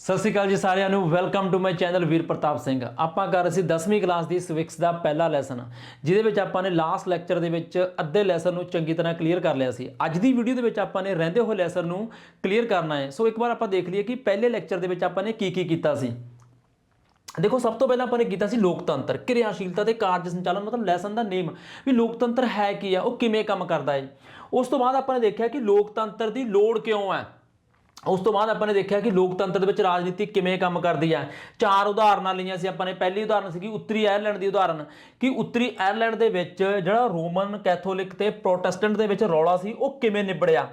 ਸਤਿ ਸ਼੍ਰੀ ਅਕਾਲ ਜੀ ਸਾਰਿਆਂ ਨੂੰ। Welcome to my channel Veer Pratap Singh. ਆਪਾਂ ਕਰ ਰਹੇ ਸੀ 10ਵੀਂ ਕਲਾਸ ਦੀ ਸਿਵਿਕਸ ਦਾ ਪਹਿਲਾ ਲੈਸਨ ਜਿਹਦੇ ਵਿੱਚ ਆਪਾਂ ਨੇ ਲਾਸਟ ਲੈਕਚਰ ਦੇ ਵਿੱਚ ਅੱਧੇ ਲੈਸਨ ਨੂੰ ਚੰਗੀ ਤਰ੍ਹਾਂ ਕਲੀਅਰ ਕਰ ਲਿਆ ਸੀ। ਅੱਜ ਦੀ ਵੀਡੀਓ ਦੇ ਵਿੱਚ ਆਪਾਂ ਨੇ ਰਹਿੰਦੇ ਹੋਏ ਲੈਸਨ ਨੂੰ ਕਲੀਅਰ ਕਰਨਾ ਹੈ। ਸੋ ਇੱਕ ਵਾਰ ਆਪਾਂ ਦੇਖ ਲਈਏ ਕਿ ਪਹਿਲੇ ਲੈਕਚਰ ਦੇ ਵਿੱਚ ਆਪਾਂ ਨੇ ਕੀ ਕੀ ਕੀਤਾ ਸੀ। ਦੇਖੋ, ਸਭ ਤੋਂ ਪਹਿਲਾਂ ਆਪਾਂ ਨੇ ਕੀਤਾ ਸੀ ਲੋਕਤੰਤਰ, ਕਿਰਿਆਸ਼ੀਲਤਾ ਤੇ ਕਾਰਜ ਸੰਚਾਲਨ, ਮਤਲਬ ਲੈਸਨ ਦਾ ਨੇਮ ਵੀ ਲੋਕਤੰਤਰ ਹੈ ਕੀ ਆ, ਉਹ ਕਿਵੇਂ ਕੰਮ ਕਰਦਾ ਹੈ? ਉਸ ਤੋਂ ਬਾਅਦ ਆਪਾਂ ਨੇ ਦੇਖਿਆ ਕਿ ਲੋਕਤੰਤਰ ਦੀ ਲੋੜ ਕਿਉਂ ਹੈ? ਉਸ ਤੋਂ ਬਾਅਦ ਆਪਾਂ ਨੇ ਦੇਖਿਆ ਕਿ ਲੋਕਤੰਤਰ ਦੇ ਵਿੱਚ ਰਾਜਨੀਤੀ ਕਿਵੇਂ ਕੰਮ ਕਰਦੀ ਹੈ। ਚਾਰ ਉਦਾਹਰਨਾਂ ਲਈਆਂ ਸੀ ਆਪਾਂ ਨੇ। ਪਹਿਲੀ ਉਦਾਹਰਨ ਸੀਗੀ ਉੱਤਰੀ ਆਇਰਲੈਂਡ ਦੀ ਉਦਾਹਰਨ ਕਿ ਉੱਤਰੀ ਆਇਰਲੈਂਡ ਦੇ ਵਿੱਚ ਜਿਹੜਾ ਰੋਮਨ ਕੈਥੋਲਿਕ ਤੇ ਪ੍ਰੋਟੈਸਟੈਂਟ ਦੇ ਵਿੱਚ ਰੌਲਾ ਸੀ, ਉਹ ਕਿਵੇਂ ਨਿਬੜਿਆ?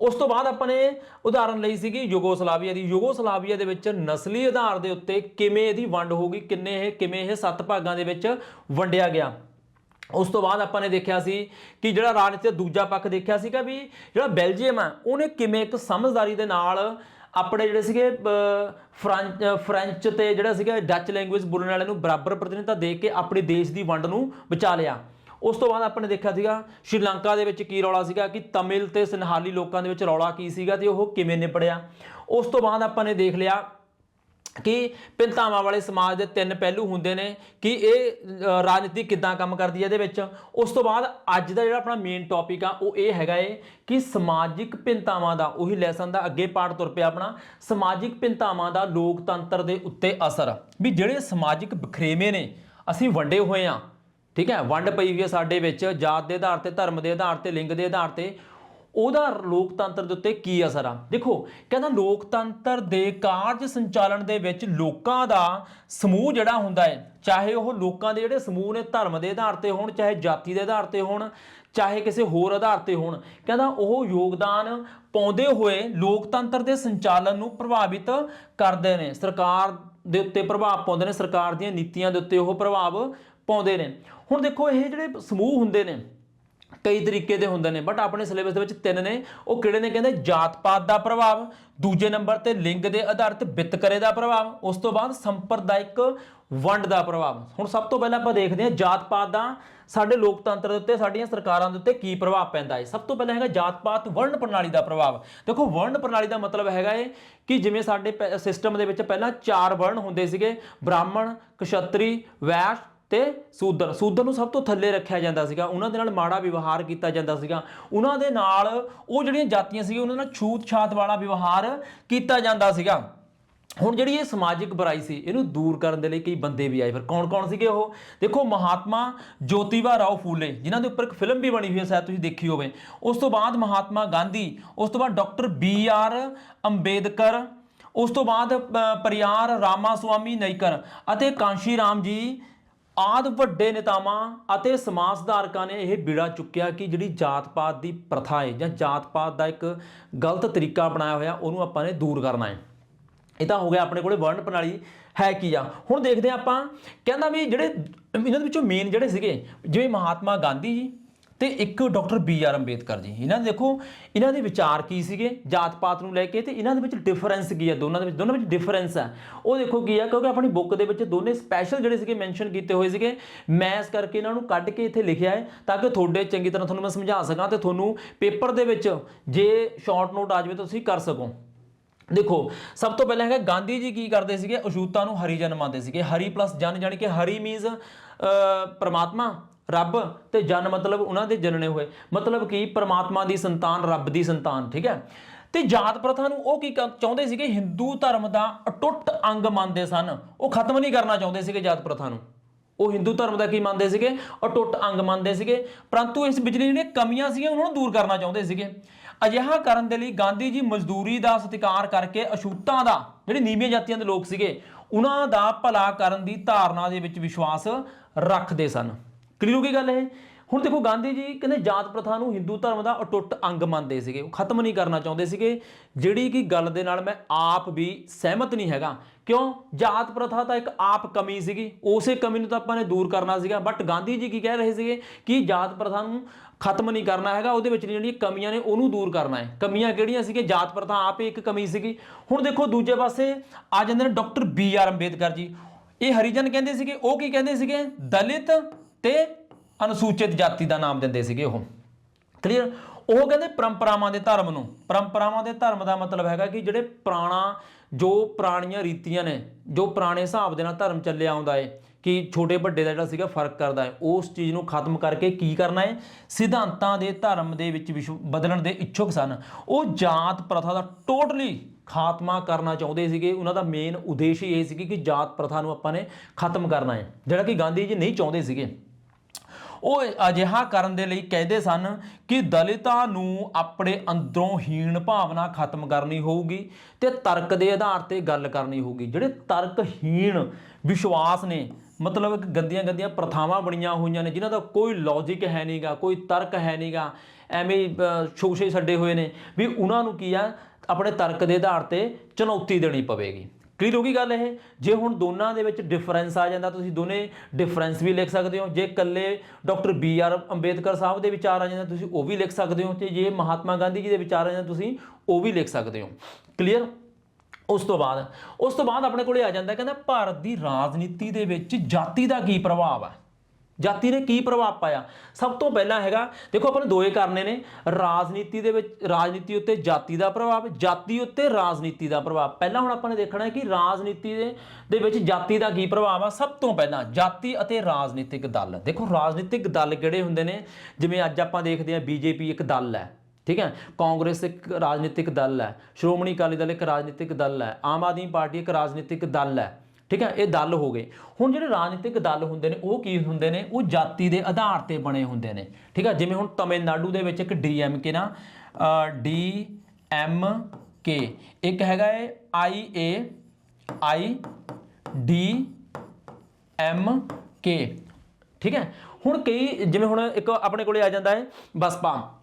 ਉਸ ਤੋਂ ਬਾਅਦ ਆਪਾਂ ਨੇ ਉਦਾਹਰਨ ਲਈ ਸੀਗੀ ਯੂਗੋਸਲਾਵੀਆ ਦੀ। ਯੂਗੋਸਲਾਵੀਆ ਦੇ ਵਿੱਚ ਨਸਲੀ ਆਧਾਰ ਦੇ ਉੱਤੇ ਕਿਵੇਂ ਇਹਦੀ ਵੰਡ ਹੋ ਗਈ ਕਿੰਨੇ ਇਹ, ਕਿਵੇਂ ਇਹ ਸੱਤ ਭਾਗਾਂ ਦੇ ਵਿੱਚ ਵੰਡਿਆ ਗਿਆ? ਉਸ ਤੋਂ ਬਾਅਦ ਆਪਾਂ ਨੇ ਦੇਖਿਆ ਸੀ ਕਿ ਜਿਹੜਾ ਰਾਜਨੀਤੀ ਦਾ ਦੂਜਾ ਪੱਖ ਦੇਖਿਆ ਸੀਗਾ ਵੀ ਜਿਹੜਾ ਬੈਲਜੀਅਮ ਆ ਉਹਨੇ ਕਿਵੇਂ ਇੱਕ ਸਮਝਦਾਰੀ ਦੇ ਨਾਲ ਆਪਣੇ ਜਿਹੜੇ ਸੀਗੇ ਅਹ, ਫ੍ਰੈਂਚ ਅਹ, ਤੇ ਜਿਹੜਾ ਸੀਗਾ ਡੱਚ ਲੈਂਗੁਏਜ ਬੋਲਣ ਵਾਲਿਆਂ ਨੂੰ ਬਰਾਬਰ ਪ੍ਰਤੀਨਿਧਤਾ ਦੇ ਕੇ ਆਪਣੇ ਦੇਸ਼ ਦੀ ਵੰਡ ਨੂੰ ਬਚਾ ਲਿਆ। ਉਸ ਤੋਂ ਬਾਅਦ ਆਪਾਂ ਨੇ ਦੇਖਿਆ ਸੀਗਾ ਸ਼੍ਰੀਲੰਕਾ ਦੇ ਵਿੱਚ ਕੀ ਰੌਲਾ ਸੀਗਾ ਕਿ ਤਮਿਲ ਤੇ ਸਿੰਹਾਲੀ ਲੋਕਾਂ ਦੇ ਵਿੱਚ ਰੌਲਾ ਕੀ ਸੀਗਾ ਤੇ ਉਹ ਕਿਵੇਂ ਨਿਪੜਿਆ। ਉਸ ਤੋਂ ਬਾਅਦ ਆਪਾਂ ਨੇ ਦੇਖ ਲਿਆ ਕਿ ਪਿੰਤਾਵਾਂ ਵਾਲੇ ਸਮਾਜ ਦੇ ਤਿੰਨ ਪਹਿਲੂ ਹੁੰਦੇ ਨੇ ਕਿ ਇਹ ਰਾਜਨੀਤੀ ਕਿੱਦਾਂ ਕੰਮ ਕਰਦੀ ਹੈ ਇਹਦੇ ਵਿੱਚ। ਉਸ ਤੋਂ ਬਾਅਦ ਅੱਜ ਦਾ ਜਿਹੜਾ ਆਪਣਾ ਮੇਨ ਟੌਪਿਕ ਆ, ਉਹ ਇਹ ਹੈਗਾ ਏ ਕਿ ਸਮਾਜਿਕ ਪਿੰਤਾਵਾਂ ਦਾ, ਉਹੀ ਲੈਸਨ ਦਾ ਅੱਗੇ ਪਾਠ ਤੁਰ ਪਿਆ ਆਪਣਾ, ਸਮਾਜਿਕ ਪਿੰਤਾਵਾਂ ਦਾ ਲੋਕਤੰਤਰ ਦੇ ਉੱਤੇ ਅਸਰ। ਵੀ ਜਿਹੜੇ ਸਮਾਜਿਕ ਬਖਰੇਵੇਂ ਨੇ, ਅਸੀਂ ਵੰਡੇ ਹੋਏ ਆ, ਠੀਕ ਹੈ, ਵੰਡ ਪਈ ਹੋਈ ਹੈ ਸਾਡੇ ਵਿੱਚ, ਜਾਤ ਦੇ ਆਧਾਰ ਤੇ, ਧਰਮ ਦੇ ਆਧਾਰ ਤੇ, ਲਿੰਗ ਦੇ ਆਧਾਰ ਤੇ ਉਹਦਾ ਲੋਕਤੰਤਰ ਦੇ ਉੱਤੇ ਕੀ ਅਸਰ ਆ? ਦੇਖੋ, ਕਹਿੰਦਾ ਲੋਕਤੰਤਰ ਦੇ ਕਾਰਜ ਸੰਚਾਲਨ ਦੇ ਵਿੱਚ ਲੋਕਾਂ ਦਾ ਸਮੂਹ ਜਿਹੜਾ ਹੁੰਦਾ ਹੈ, ਚਾਹੇ ਉਹ ਲੋਕਾਂ ਦੇ ਜਿਹੜੇ ਸਮੂਹ ਨੇ, ਧਰਮ ਦੇ ਆਧਾਰ ਤੇ ਹੋਣ, ਚਾਹੇ ਜਾਤੀ ਦੇ ਆਧਾਰ ਤੇ ਹੋਣ, ਚਾਹੇ ਕਿਸੇ ਹੋਰ ਆਧਾਰ ਤੇ ਹੋਣ, ਕਹਿੰਦਾ ਉਹ ਯੋਗਦਾਨ ਪਾਉਂਦੇ ਹੋਏ ਲੋਕਤੰਤਰ ਦੇ ਸੰਚਾਲਨ ਨੂੰ ਪ੍ਰਭਾਵਿਤ ਕਰਦੇ ਨੇ। ਸਰਕਾਰ ਦੇ ਉੱਤੇ ਪ੍ਰਭਾਵ ਪਾਉਂਦੇ ਨੇ, ਸਰਕਾਰ ਦੀਆਂ ਨੀਤੀਆਂ ਦੇ ਉੱਤੇ ਉਹ ਪ੍ਰਭਾਵ ਪਾਉਂਦੇ ਨੇ। ਹੁਣ ਦੇਖੋ, ਇਹ ਜਿਹੜੇ ਸਮੂਹ ਹੁੰਦੇ ਨੇ ਕਈ ਤਰੀਕੇ ਦੇ ਹੁੰਦੇ ਨੇ ਬਟ ਆਪਣੇ ਸਿਲੇਬਸ ਦੇ ਵਿੱਚ ਤਿੰਨ ਨੇ। ਉਹ ਕਿਹੜੇ ਨੇ ਕਹਿੰਦੇ? ਜਾਤ ਪਾਤ ਦਾ ਪ੍ਰਭਾਵ, ਦੂਜੇ ਨੰਬਰ ਤੇ ਲਿੰਗ ਦੇ ਆਧਾਰਿਤ ਵਿਤਕਰੇ ਦਾ ਪ੍ਰਭਾਵ, ਉਸ ਤੋਂ ਬਾਅਦ ਸੰਪਰਦਾਇਕ ਵੰਡ ਦਾ ਪ੍ਰਭਾਵ। ਹੁਣ ਸਭ ਤੋਂ ਪਹਿਲਾਂ ਆਪਾਂ ਦੇਖਦੇ ਹਾਂ ਜਾਤ ਪਾਤ ਦਾ, ਸਾਡੇ ਲੋਕਤੰਤਰ ਦੇ ਉੱਤੇ, ਸਾਡੀਆਂ ਸਰਕਾਰਾਂ ਦੇ ਉੱਤੇ ਕੀ ਪ੍ਰਭਾਵ ਪੈਂਦਾ ਹੈ। ਸਭ ਤੋਂ ਪਹਿਲਾਂ ਹੈਗਾ ਜਾਤ ਪਾਤ ਵਰਣ ਪ੍ਰਣਾਲੀ ਦਾ ਪ੍ਰਭਾਵ। ਦੇਖੋ ਵਰਣ ਪ੍ਰਣਾਲੀ ਦਾ ਮਤਲਬ ਹੈਗਾ ਇਹ ਕਿ ਜਿਵੇਂ ਸਾਡੇ ਸਿਸਟਮ ਦੇ ਵਿੱਚ ਪਹਿਲਾਂ ਚਾਰ ਵਰਣ ਹੁੰਦੇ ਸੀਗੇ, ਬ੍ਰਾਹਮਣ, ਕਸ਼ਤਰੀ, ਵੈਸ਼ ਤੇ ਸੂਦਰ ਸੂਦਰ ਨੂੰ ਸਭ ਤੋਂ ਥੱਲੇ ਰੱਖਿਆ ਜਾਂਦਾ ਸੀਗਾ ਉਹਨਾਂ ਦੇ ਨਾਲ ਮਾੜਾ ਵਿਵਹਾਰ ਕੀਤਾ ਜਾਂਦਾ ਸੀਗਾ। ਉਹਨਾਂ ਦੇ ਨਾਲ ਉਹ ਜਿਹੜੀਆਂ ਜਾਤੀਆਂ ਸੀਗੀਆਂ ਉਹਨਾਂ ਨਾਲ ਛੂਤ ਛਾਤ ਵਾਲਾ ਵਿਵਹਾਰ ਕੀਤਾ ਜਾਂਦਾ ਸੀਗਾ। ਹੁਣ ਜਿਹੜੀ ਇਹ ਸਮਾਜਿਕ ਬੁਰਾਈ ਸੀ ਇਹਨੂੰ ਦੂਰ ਕਰਨ ਦੇ ਲਈ ਕਈ ਬੰਦੇ ਵੀ ਆਏ। ਫਿਰ ਕੌਣ-ਕੌਣ ਸੀਗੇ ਉਹ? ਦੇਖੋ ਮਹਾਤਮਾ ਜੋਤੀਬਾ ਰਾਓ ਫੂਲੇ ਜਿਨ੍ਹਾਂ ਦੇ ਉੱਪਰ ਇੱਕ ਫਿਲਮ ਵੀ ਬਣੀ ਹੋਈ ਹੈ ਸ਼ਾਇਦ ਤੁਸੀਂ ਦੇਖੀ ਹੋਵੇ। ਉਸ ਤੋਂ ਬਾਅਦ ਮਹਾਤਮਾ ਗਾਂਧੀ ਉਸ ਤੋਂ ਬਾਅਦ ਡਾਕਟਰ ਬੀ ਆਰ ਅੰਬੇਦਕਰ ਉਸ ਤੋਂ ਬਾਅਦ ਅ, ਪਰਿਆਰ ਰਾਮਾ ਸੁਆਮੀ ਨਈਕਰ ਅਤੇ ਕਾਂਸ਼ੀ ਰਾਮ ਜੀ ਆਦ ਵੱਡੇ ਨੇਤਾਵਾਂ ਅਤੇ ਸਮਾਜ ਸੁਧਾਰਕਾਂ ਨੇ ਇਹ ਬੀੜਾ ਚੁੱਕਿਆ ਕਿ ਜਿਹੜੀ ਜਾਤ ਪਾਤ ਦੀ ਪ੍ਰਥਾ ਹੈ ਜਾਂ ਜਾਤ ਪਾਤ ਦਾ ਇੱਕ ਗਲਤ ਤਰੀਕਾ ਬਣਾਇਆ ਹੋਇਆ, ਉਹਨੂੰ ਆਪਾਂ ਨੇ ਦੂਰ ਕਰਨਾ ਹੈ। ਇਹ ਤਾਂ ਹੋ ਗਿਆ ਆਪਣੇ ਕੋਲੇ ਵਰਣ ਪ੍ਰਣਾਲੀ ਹੈ ਕੀ ਆ ਹੁਣ ਦੇਖਦੇ ਹਾਂ ਆਪਾਂ, ਕਹਿੰਦਾ ਵੀ ਜਿਹੜੇ, ਇਹਨਾਂ ਦੇ ਵਿੱਚੋਂ ਮੇਨ ਜਿਹੜੇ ਸੀਗੇ, ਜਿਵੇਂ ਮਹਾਤਮਾ ਗਾਂਧੀ ਜੀ ਤੇ ਇੱਕ doctor B R Ambedkar ji. ਇਹਨਾਂ ਦੇ ਦੇਖੋ, ਇਹਨਾਂ ਦੇ ਵਿਚਾਰ ਕੀ ਸੀਗੇ? ਜਾਤ ਪਾਤ ਨੂੰ ਲੈ ਕੇ ਤੇ ਇਹਨਾਂ ਦੇ ਵਿੱਚ ਡਿਫਰੈਂਸ ਕੀ ਹੈ ਦੋਨਾਂ ਦੇ ਵਿੱਚ ਦੋਨਾਂ ਵਿੱਚ ਡਿਫਰੈਂਸ ਹੈ ਉਹ ਦੇਖੋ ਕੀ ਹੈ ਕਿਉਂਕਿ ਆਪਣੀ ਬੁੱਕ ਦੇ ਵਿੱਚ ਦੋਨੇ ਸਪੈਸ਼ਲ ਜਿਹੜੇ ਸੀਗੇ ਮੈਂਸ਼ਨ ਕੀਤੇ ਹੋਏ ਸੀਗੇ। ਮੈਂ ਇਸ ਕਰਕੇ ਇਹਨਾਂ ਨੂੰ ਕੱਢ ਕੇ ਇੱਥੇ ਲਿਖਿਆ ਹੈ ਤਾਂ ਕਿ ਤੁਹਾਡੇ ਚੰਗੀ ਤਰ੍ਹਾਂ ਤੁਹਾਨੂੰ ਮੈਂ ਸਮਝਾ ਸਕਾਂ ਤੇ ਤੁਹਾਨੂੰ ਪੇਪਰ ਦੇ ਵਿੱਚ ਜੇ ਸ਼ਾਰਟ ਨੋਟ ਆ ਜਾਵੇ ਤਾਂ ਤੁਸੀਂ ਕਰ ਸਕੋ। ਦੇਖੋ, ਸਭ ਤੋਂ ਪਹਿਲਾਂ ਹੈਗਾ ਗਾਂਧੀ ਜੀ ਕੀ ਕਰਦੇ ਸੀਗੇ? ਅਸ਼ੂਤਾਂ ਨੂੰ ਹਰੀ ਜਨ ਮੰਨਦੇ ਸੀਗੇ। ਹਰੀ ਪਲੱਸ ਜਨ ਜਾਣੀ ਕਿ ਹਰੀ ਮੀਨਸ ਪਰਮਾਤਮਾ। ਰੱਬ ਤੇ ਜਨ ਮਤਲਬ ਉਹਨਾਂ ਦੇ ਜਨਨੇ ਹੋਏ। ਮਤਲਬ ਕਿ? ਪਰਮਾਤਮਾ ਦੀ ਸੰਤਾਨ, ਰੱਬ ਦੀ ਸੰਤਾਨ, ਠੀਕ ਹੈ? ਤੇ ਜਾਤ ਪ੍ਰਥਾ ਨੂੰ ਉਹ ਕੀ ਕ- ਚਾਹੁੰਦੇ ਸੀਗੇ? ਹਿੰਦੂ ਧਰਮ ਦਾ ਅਟੁੱਟ ਅੰਗ ਮੰਨਦੇ ਸਨ। ਉਹ ਖਤਮ ਨਹੀਂ ਕਰਨਾ ਚਾਹੁੰਦੇ ਸੀਗੇ ਜਾਤ ਪ੍ਰਥਾ ਨੂੰ। ਉਹ ਹਿੰਦੂ ਧਰਮ ਦਾ ਕੀ ਮੰਨਦੇ ਸੀਗੇ? ਅਟੁੱਟ ਅੰਗ ਮੰਨਦੇ ਸੀਗੇ। ਪਰੰਤੂ ਇਸ ਵਿੱਚ ਜਿਹੜੀਆਂ ਕਮੀਆਂ ਸੀਗੀਆਂ, ਉਹਨਾਂ ਨੂੰ ਦੂਰ ਕਰਨਾ ਚਾਹੁੰਦੇ ਸੀਗੇ। ਅਜਿਹਾ ਕਰਨ ਦੇ ਲਈ ਗਾਂਧੀ ਜੀ ਮਜ਼ਦੂਰੀ ਦਾ ਸਤਿਕਾਰ ਕਰਕੇ ਅਛੂਤਾਂ ਦਾ, ਜਿਹੜੇ ਨੀਵੀਆਂ ਜਾਤੀਆਂ ਦੇ ਲੋਕ ਸੀਗੇ, ਉਹਨਾਂ ਦਾ ਭਲਾ ਕਰਨ ਦੀ ਧਾਰਨਾ ਦੇ ਵਿੱਚ ਵਿਸ਼ਵਾਸ ਰੱਖਦੇ ਸਨ। ਕਲੀਅਰ ਹੋ ਗਈ ਗੱਲ ਇਹ? ਹੁਣ ਦੇਖੋ ਗਾਂਧੀ ਜੀ ਕਹਿੰਦੇ ਜਾਤ ਪ੍ਰਥਾ ਨੂੰ ਹਿੰਦੂ ਧਰਮ ਦਾ ਅਟੁੱਟ ਅੰਗ ਮੰਨਦੇ ਸੀਗੇ, ਉਹ ਖਤਮ ਨਹੀਂ ਕਰਨਾ ਚਾਹੁੰਦੇ ਸੀਗੇ। ਜਿਹੜੀ ਕਿ ਗੱਲ ਦੇ ਨਾਲ ਮੈਂ ਆਪ ਵੀ ਸਹਿਮਤ ਨਹੀਂ ਹੈਗਾ। ਕਿਉਂ? ਜਾਤ ਪ੍ਰਥਾ ਤਾਂ ਇੱਕ ਆਪ ਕਮੀ ਸੀਗੀ, ਉਸੇ ਕਮੀ ਨੂੰ ਤਾਂ ਆਪਾਂ ਨੇ ਦੂਰ ਕਰਨਾ ਸੀਗਾ। ਬਟ ਗਾਂਧੀ ਜੀ ਕੀ ਕਹਿ ਰਹੇ ਸੀਗੇ ਕਿ ਜਾਤ ਪ੍ਰਥਾ ਨੂੰ ਖਤਮ ਨਹੀਂ ਕਰਨਾ ਹੈਗਾ, ਉਹਦੇ ਵਿੱਚ ਜਿਹੜੀਆਂ ਕਮੀਆਂ ਨੇ ਉਹਨੂੰ ਦੂਰ ਕਰਨਾ ਹੈ। ਕਮੀਆਂ ਕਿਹੜੀਆਂ ਸੀਗੇ ਜਾਤ ਪ੍ਰਥਾ ਆਪ ਹੀ ਇੱਕ ਕਮੀ ਸੀਗੀ। ਹੁਣ ਦੇਖੋ ਦੂਜੇ ਪਾਸੇ ਆ ਜਾਂਦੇ ਨੇ doctor B R Ambedkar ji. ਇਹ ਹਰੀਜਨ ਕਹਿੰਦੇ ਸੀਗੇ, ਉਹ ਕੀ ਕਹਿੰਦੇ ਸੀਗੇ? ਦਲਿਤ ਤੇ ਅਨੁਸੂਚਿਤ ਜਾਤੀ ਦਾ ਨਾਮ ਦਿੰਦੇ ਸੀਗੇ ਉਹ। ਕਲੀਅਰ ਉਹ ਕਹਿੰਦੇ ਪਰੰਪਰਾਵਾਂ ਦੇ ਧਰਮ ਨੂੰ। ਪਰੰਪਰਾਵਾਂ ਦੇ ਧਰਮ ਦਾ ਮਤਲਬ ਹੈਗਾ ਕਿ ਜਿਹੜੇ ਪੁਰਾਣਾ, ਜੋ ਪੁਰਾਣੀਆਂ ਰੀਤੀਆਂ ਨੇ, ਜੋ ਪੁਰਾਣੇ ਹਿਸਾਬ ਦੇ ਨਾਲ ਧਰਮ ਚੱਲਿਆ ਆਉਂਦਾ ਹੈ ਕਿ ਛੋਟੇ ਵੱਡੇ ਦਾ ਜਿਹੜਾ ਸੀਗਾ ਫ਼ਰਕ ਕਰਦਾ ਹੈ ਉਸ ਚੀਜ਼ ਨੂੰ ਖਤਮ ਕਰਕੇ ਕੀ ਕਰਨਾ ਹੈ ਸਿਧਾਂਤਾਂ ਦੇ ਧਰਮ ਦੇ ਵਿੱਚ ਵਿਸ਼ਵ ਬਦਲਣ ਦੇ ਇੱਛੁਕ ਸਨ। ਉਹ ਜਾਤ ਪ੍ਰਥਾ ਦਾ ਟੋਟਲੀ ਖਾਤਮਾ ਕਰਨਾ ਚਾਹੁੰਦੇ ਸੀਗੇ। ਉਹਨਾਂ ਦਾ ਮੇਨ ਉਦੇਸ਼ ਹੀ ਇਹ ਸੀ ਕਿ ਜਾਤ ਪ੍ਰਥਾ ਨੂੰ ਆਪਾਂ ਨੇ ਖਤਮ ਕਰਨਾ ਹੈ ਜਿਹੜਾ ਕਿ ਗਾਂਧੀ ਜੀ ਨਹੀਂ ਚਾਹੁੰਦੇ ਸੀਗੇ। ਉਹ ਅਜਿਹਾ ਕਰਨ ਦੇ ਲਈ ਕਹਿੰਦੇ ਸਨ ਕਿ ਦਲਿਤਾਂ ਨੂੰ ਆਪਣੇ ਅੰਦਰੋਂ ਹੀਣ ਭਾਵਨਾ ਖਤਮ ਕਰਨੀ ਹੋਊਗੀ ਤੇ ਤਰਕ ਦੇ ਆਧਾਰ ਤੇ ਗੱਲ ਕਰਨੀ ਹੋਊਗੀ। ਜਿਹੜੇ ਤਰਕਹੀਣ ਵਿਸ਼ਵਾਸ ਨੇ, ਮਤਲਬ ਇੱਕ ਗੰਦੀਆਂ ਗੰਦੀਆਂ ਪ੍ਰਥਾਵਾਂ ਬਣੀਆਂ ਹੋਈਆਂ ਨੇ, ਜਿਨ੍ਹਾਂ ਦਾ ਕੋਈ ਲੌਜੀਕ ਹੈ ਨਹੀਂਗਾ ਕੋਈ ਤਰਕ ਹੈ ਨਹੀਂਗਾ ਐਵੇਂ ਛੋਸ਼ੇ ਛੱਡੇ ਹੋਏ ਨੇ, ਵੀ ਉਹਨਾਂ ਨੂੰ ਕੀ ਆ, ਆਪਣੇ ਤਰਕ ਦੇ ਆਧਾਰ ਤੇ ਚੁਣੌਤੀ ਦੇਣੀ ਪਵੇਗੀ। ਕਲੀਅਰ ਹੋ ਗਈ ਗੱਲ ਇਹ? ਜੇ ਹੁਣ ਦੋਨਾਂ ਦੇ ਵਿੱਚ ਡਿਫਰੈਂਸ ਆ ਜਾਂਦਾ, ਤੁਸੀਂ ਦੋਨੇ ਡਿਫਰੈਂਸ ਵੀ ਲਿਖ ਸਕਦੇ ਹੋ। ਜੇ ਇਕੱਲੇ doctor B R Ambedkar Sahib ਦੇ ਵਿਚਾਰ ਆ ਜਾਂਦੇ, ਤੁਸੀਂ ਉਹ ਵੀ ਲਿਖ ਸਕਦੇ ਹੋ। ਤੇ ਜੇ ਮਹਾਤਮਾ ਗਾਂਧੀ ਜੀ ਦੇ ਵਿਚਾਰ ਆ ਜਾਂਦੇ, ਤੁਸੀਂ ਉਹ ਵੀ ਲਿਖ ਸਕਦੇ ਹੋ। ਕਲੀਅਰ? ਉਸ ਤੋਂ ਬਾਅਦ, ਉਸ ਤੋਂ ਬਾਅਦ ਆਪਣੇ ਕੋਲੇ ਆ ਜਾਂਦਾ, ਕਹਿੰਦਾ ਭਾਰਤ ਦੀ ਰਾਜਨੀਤੀ ਦੇ ਵਿੱਚ ਜਾਤੀ ਦਾ ਕੀ ਪ੍ਰਭਾਵ ਆ? ਜਾਤੀ ਨੇ ਕੀ ਪ੍ਰਭਾਵ ਪਾਇਆ? ਸਭ ਤੋਂ ਪਹਿਲਾਂ ਹੈਗਾ, ਦੇਖੋ ਆਪਾਂ ਨੇ ਦੋਏ ਕਰਨੇ ਨੇ, ਰਾਜਨੀਤੀ ਦੇ ਵਿੱਚ, ਰਾਜਨੀਤੀ ਉੱਤੇ ਜਾਤੀ ਦਾ ਪ੍ਰਭਾਵ, ਜਾਤੀ ਉੱਤੇ ਰਾਜਨੀਤੀ ਦਾ ਪ੍ਰਭਾਵ। ਪਹਿਲਾਂ ਹੁਣ ਆਪਾਂ ਨੇ ਦੇਖਣਾ ਹੈ ਕਿ ਰਾਜਨੀਤੀ ਦੇ ਦੇ ਵਿੱਚ ਜਾਤੀ ਦਾ ਕੀ ਪ੍ਰਭਾਵ ਆ? ਸਭ ਤੋਂ ਪਹਿਲਾਂ ਜਾਤੀ ਅਤੇ ਰਾਜਨੀਤਿਕ ਦਲ। ਦੇਖੋ ਰਾਜਨੀਤਿਕ ਦਲ ਕਿਹੜੇ ਹੁੰਦੇ ਨੇ? ਜਿਵੇਂ ਅੱਜ ਆਪਾਂ ਦੇਖਦੇ ਹਾਂ ਬੀਜੇਪੀ ਇੱਕ ਦਲ ਹੈ, ਠੀਕ ਹੈ? ਕਾਂਗਰਸ ਇੱਕ ਰਾਜਨੀਤਿਕ ਦਲ ਹੈ, ਸ਼੍ਰੋਮਣੀ ਅਕਾਲੀ ਦਲ ਇੱਕ ਰਾਜਨੀਤਿਕ ਦਲ ਹੈ, ਆਮ ਆਦਮੀ ਪਾਰਟੀ ਇੱਕ ਰਾਜਨੀਤਿਕ ਦਲ ਹੈ। ਠੀਕ ਹੈ, ਇਹ ਦਲ ਹੋ ਗਏ। ਹੁਣ ਜਿਹੜੇ ਰਾਜਨੀਤਿਕ ਦਲ ਹੁੰਦੇ ਨੇ, ਉਹ ਕੀ ਹੁੰਦੇ ਨੇ? ਉਹ ਜਾਤੀ ਦੇ ਆਧਾਰ ਤੇ ਬਣੇ ਹੁੰਦੇ ਨੇ। ਠੀਕ ਹੈ, ਜਿਵੇਂ ਹੁਣ ਤਮਿਲਨਾਡੂ ਦੇ ਵਿੱਚ ਇੱਕ ਡੀਐਮਕੇ ਨਾ ਡੀ ਐਮ ਕੇ, ਇੱਕ ਹੈਗਾ ਹੈ ਆਈ ਏ, ਆਈ ਡੀ ਐਮ ਕੇ। ਠੀਕ ਹੈ, ਹੁਣ ਕਈ, ਜਿਵੇਂ ਹੁਣ ਇੱਕ ਆਪਣੇ ਕੋਲੇ ਆ ਜਾਂਦਾ ਹੈ ਬਸਪਾ।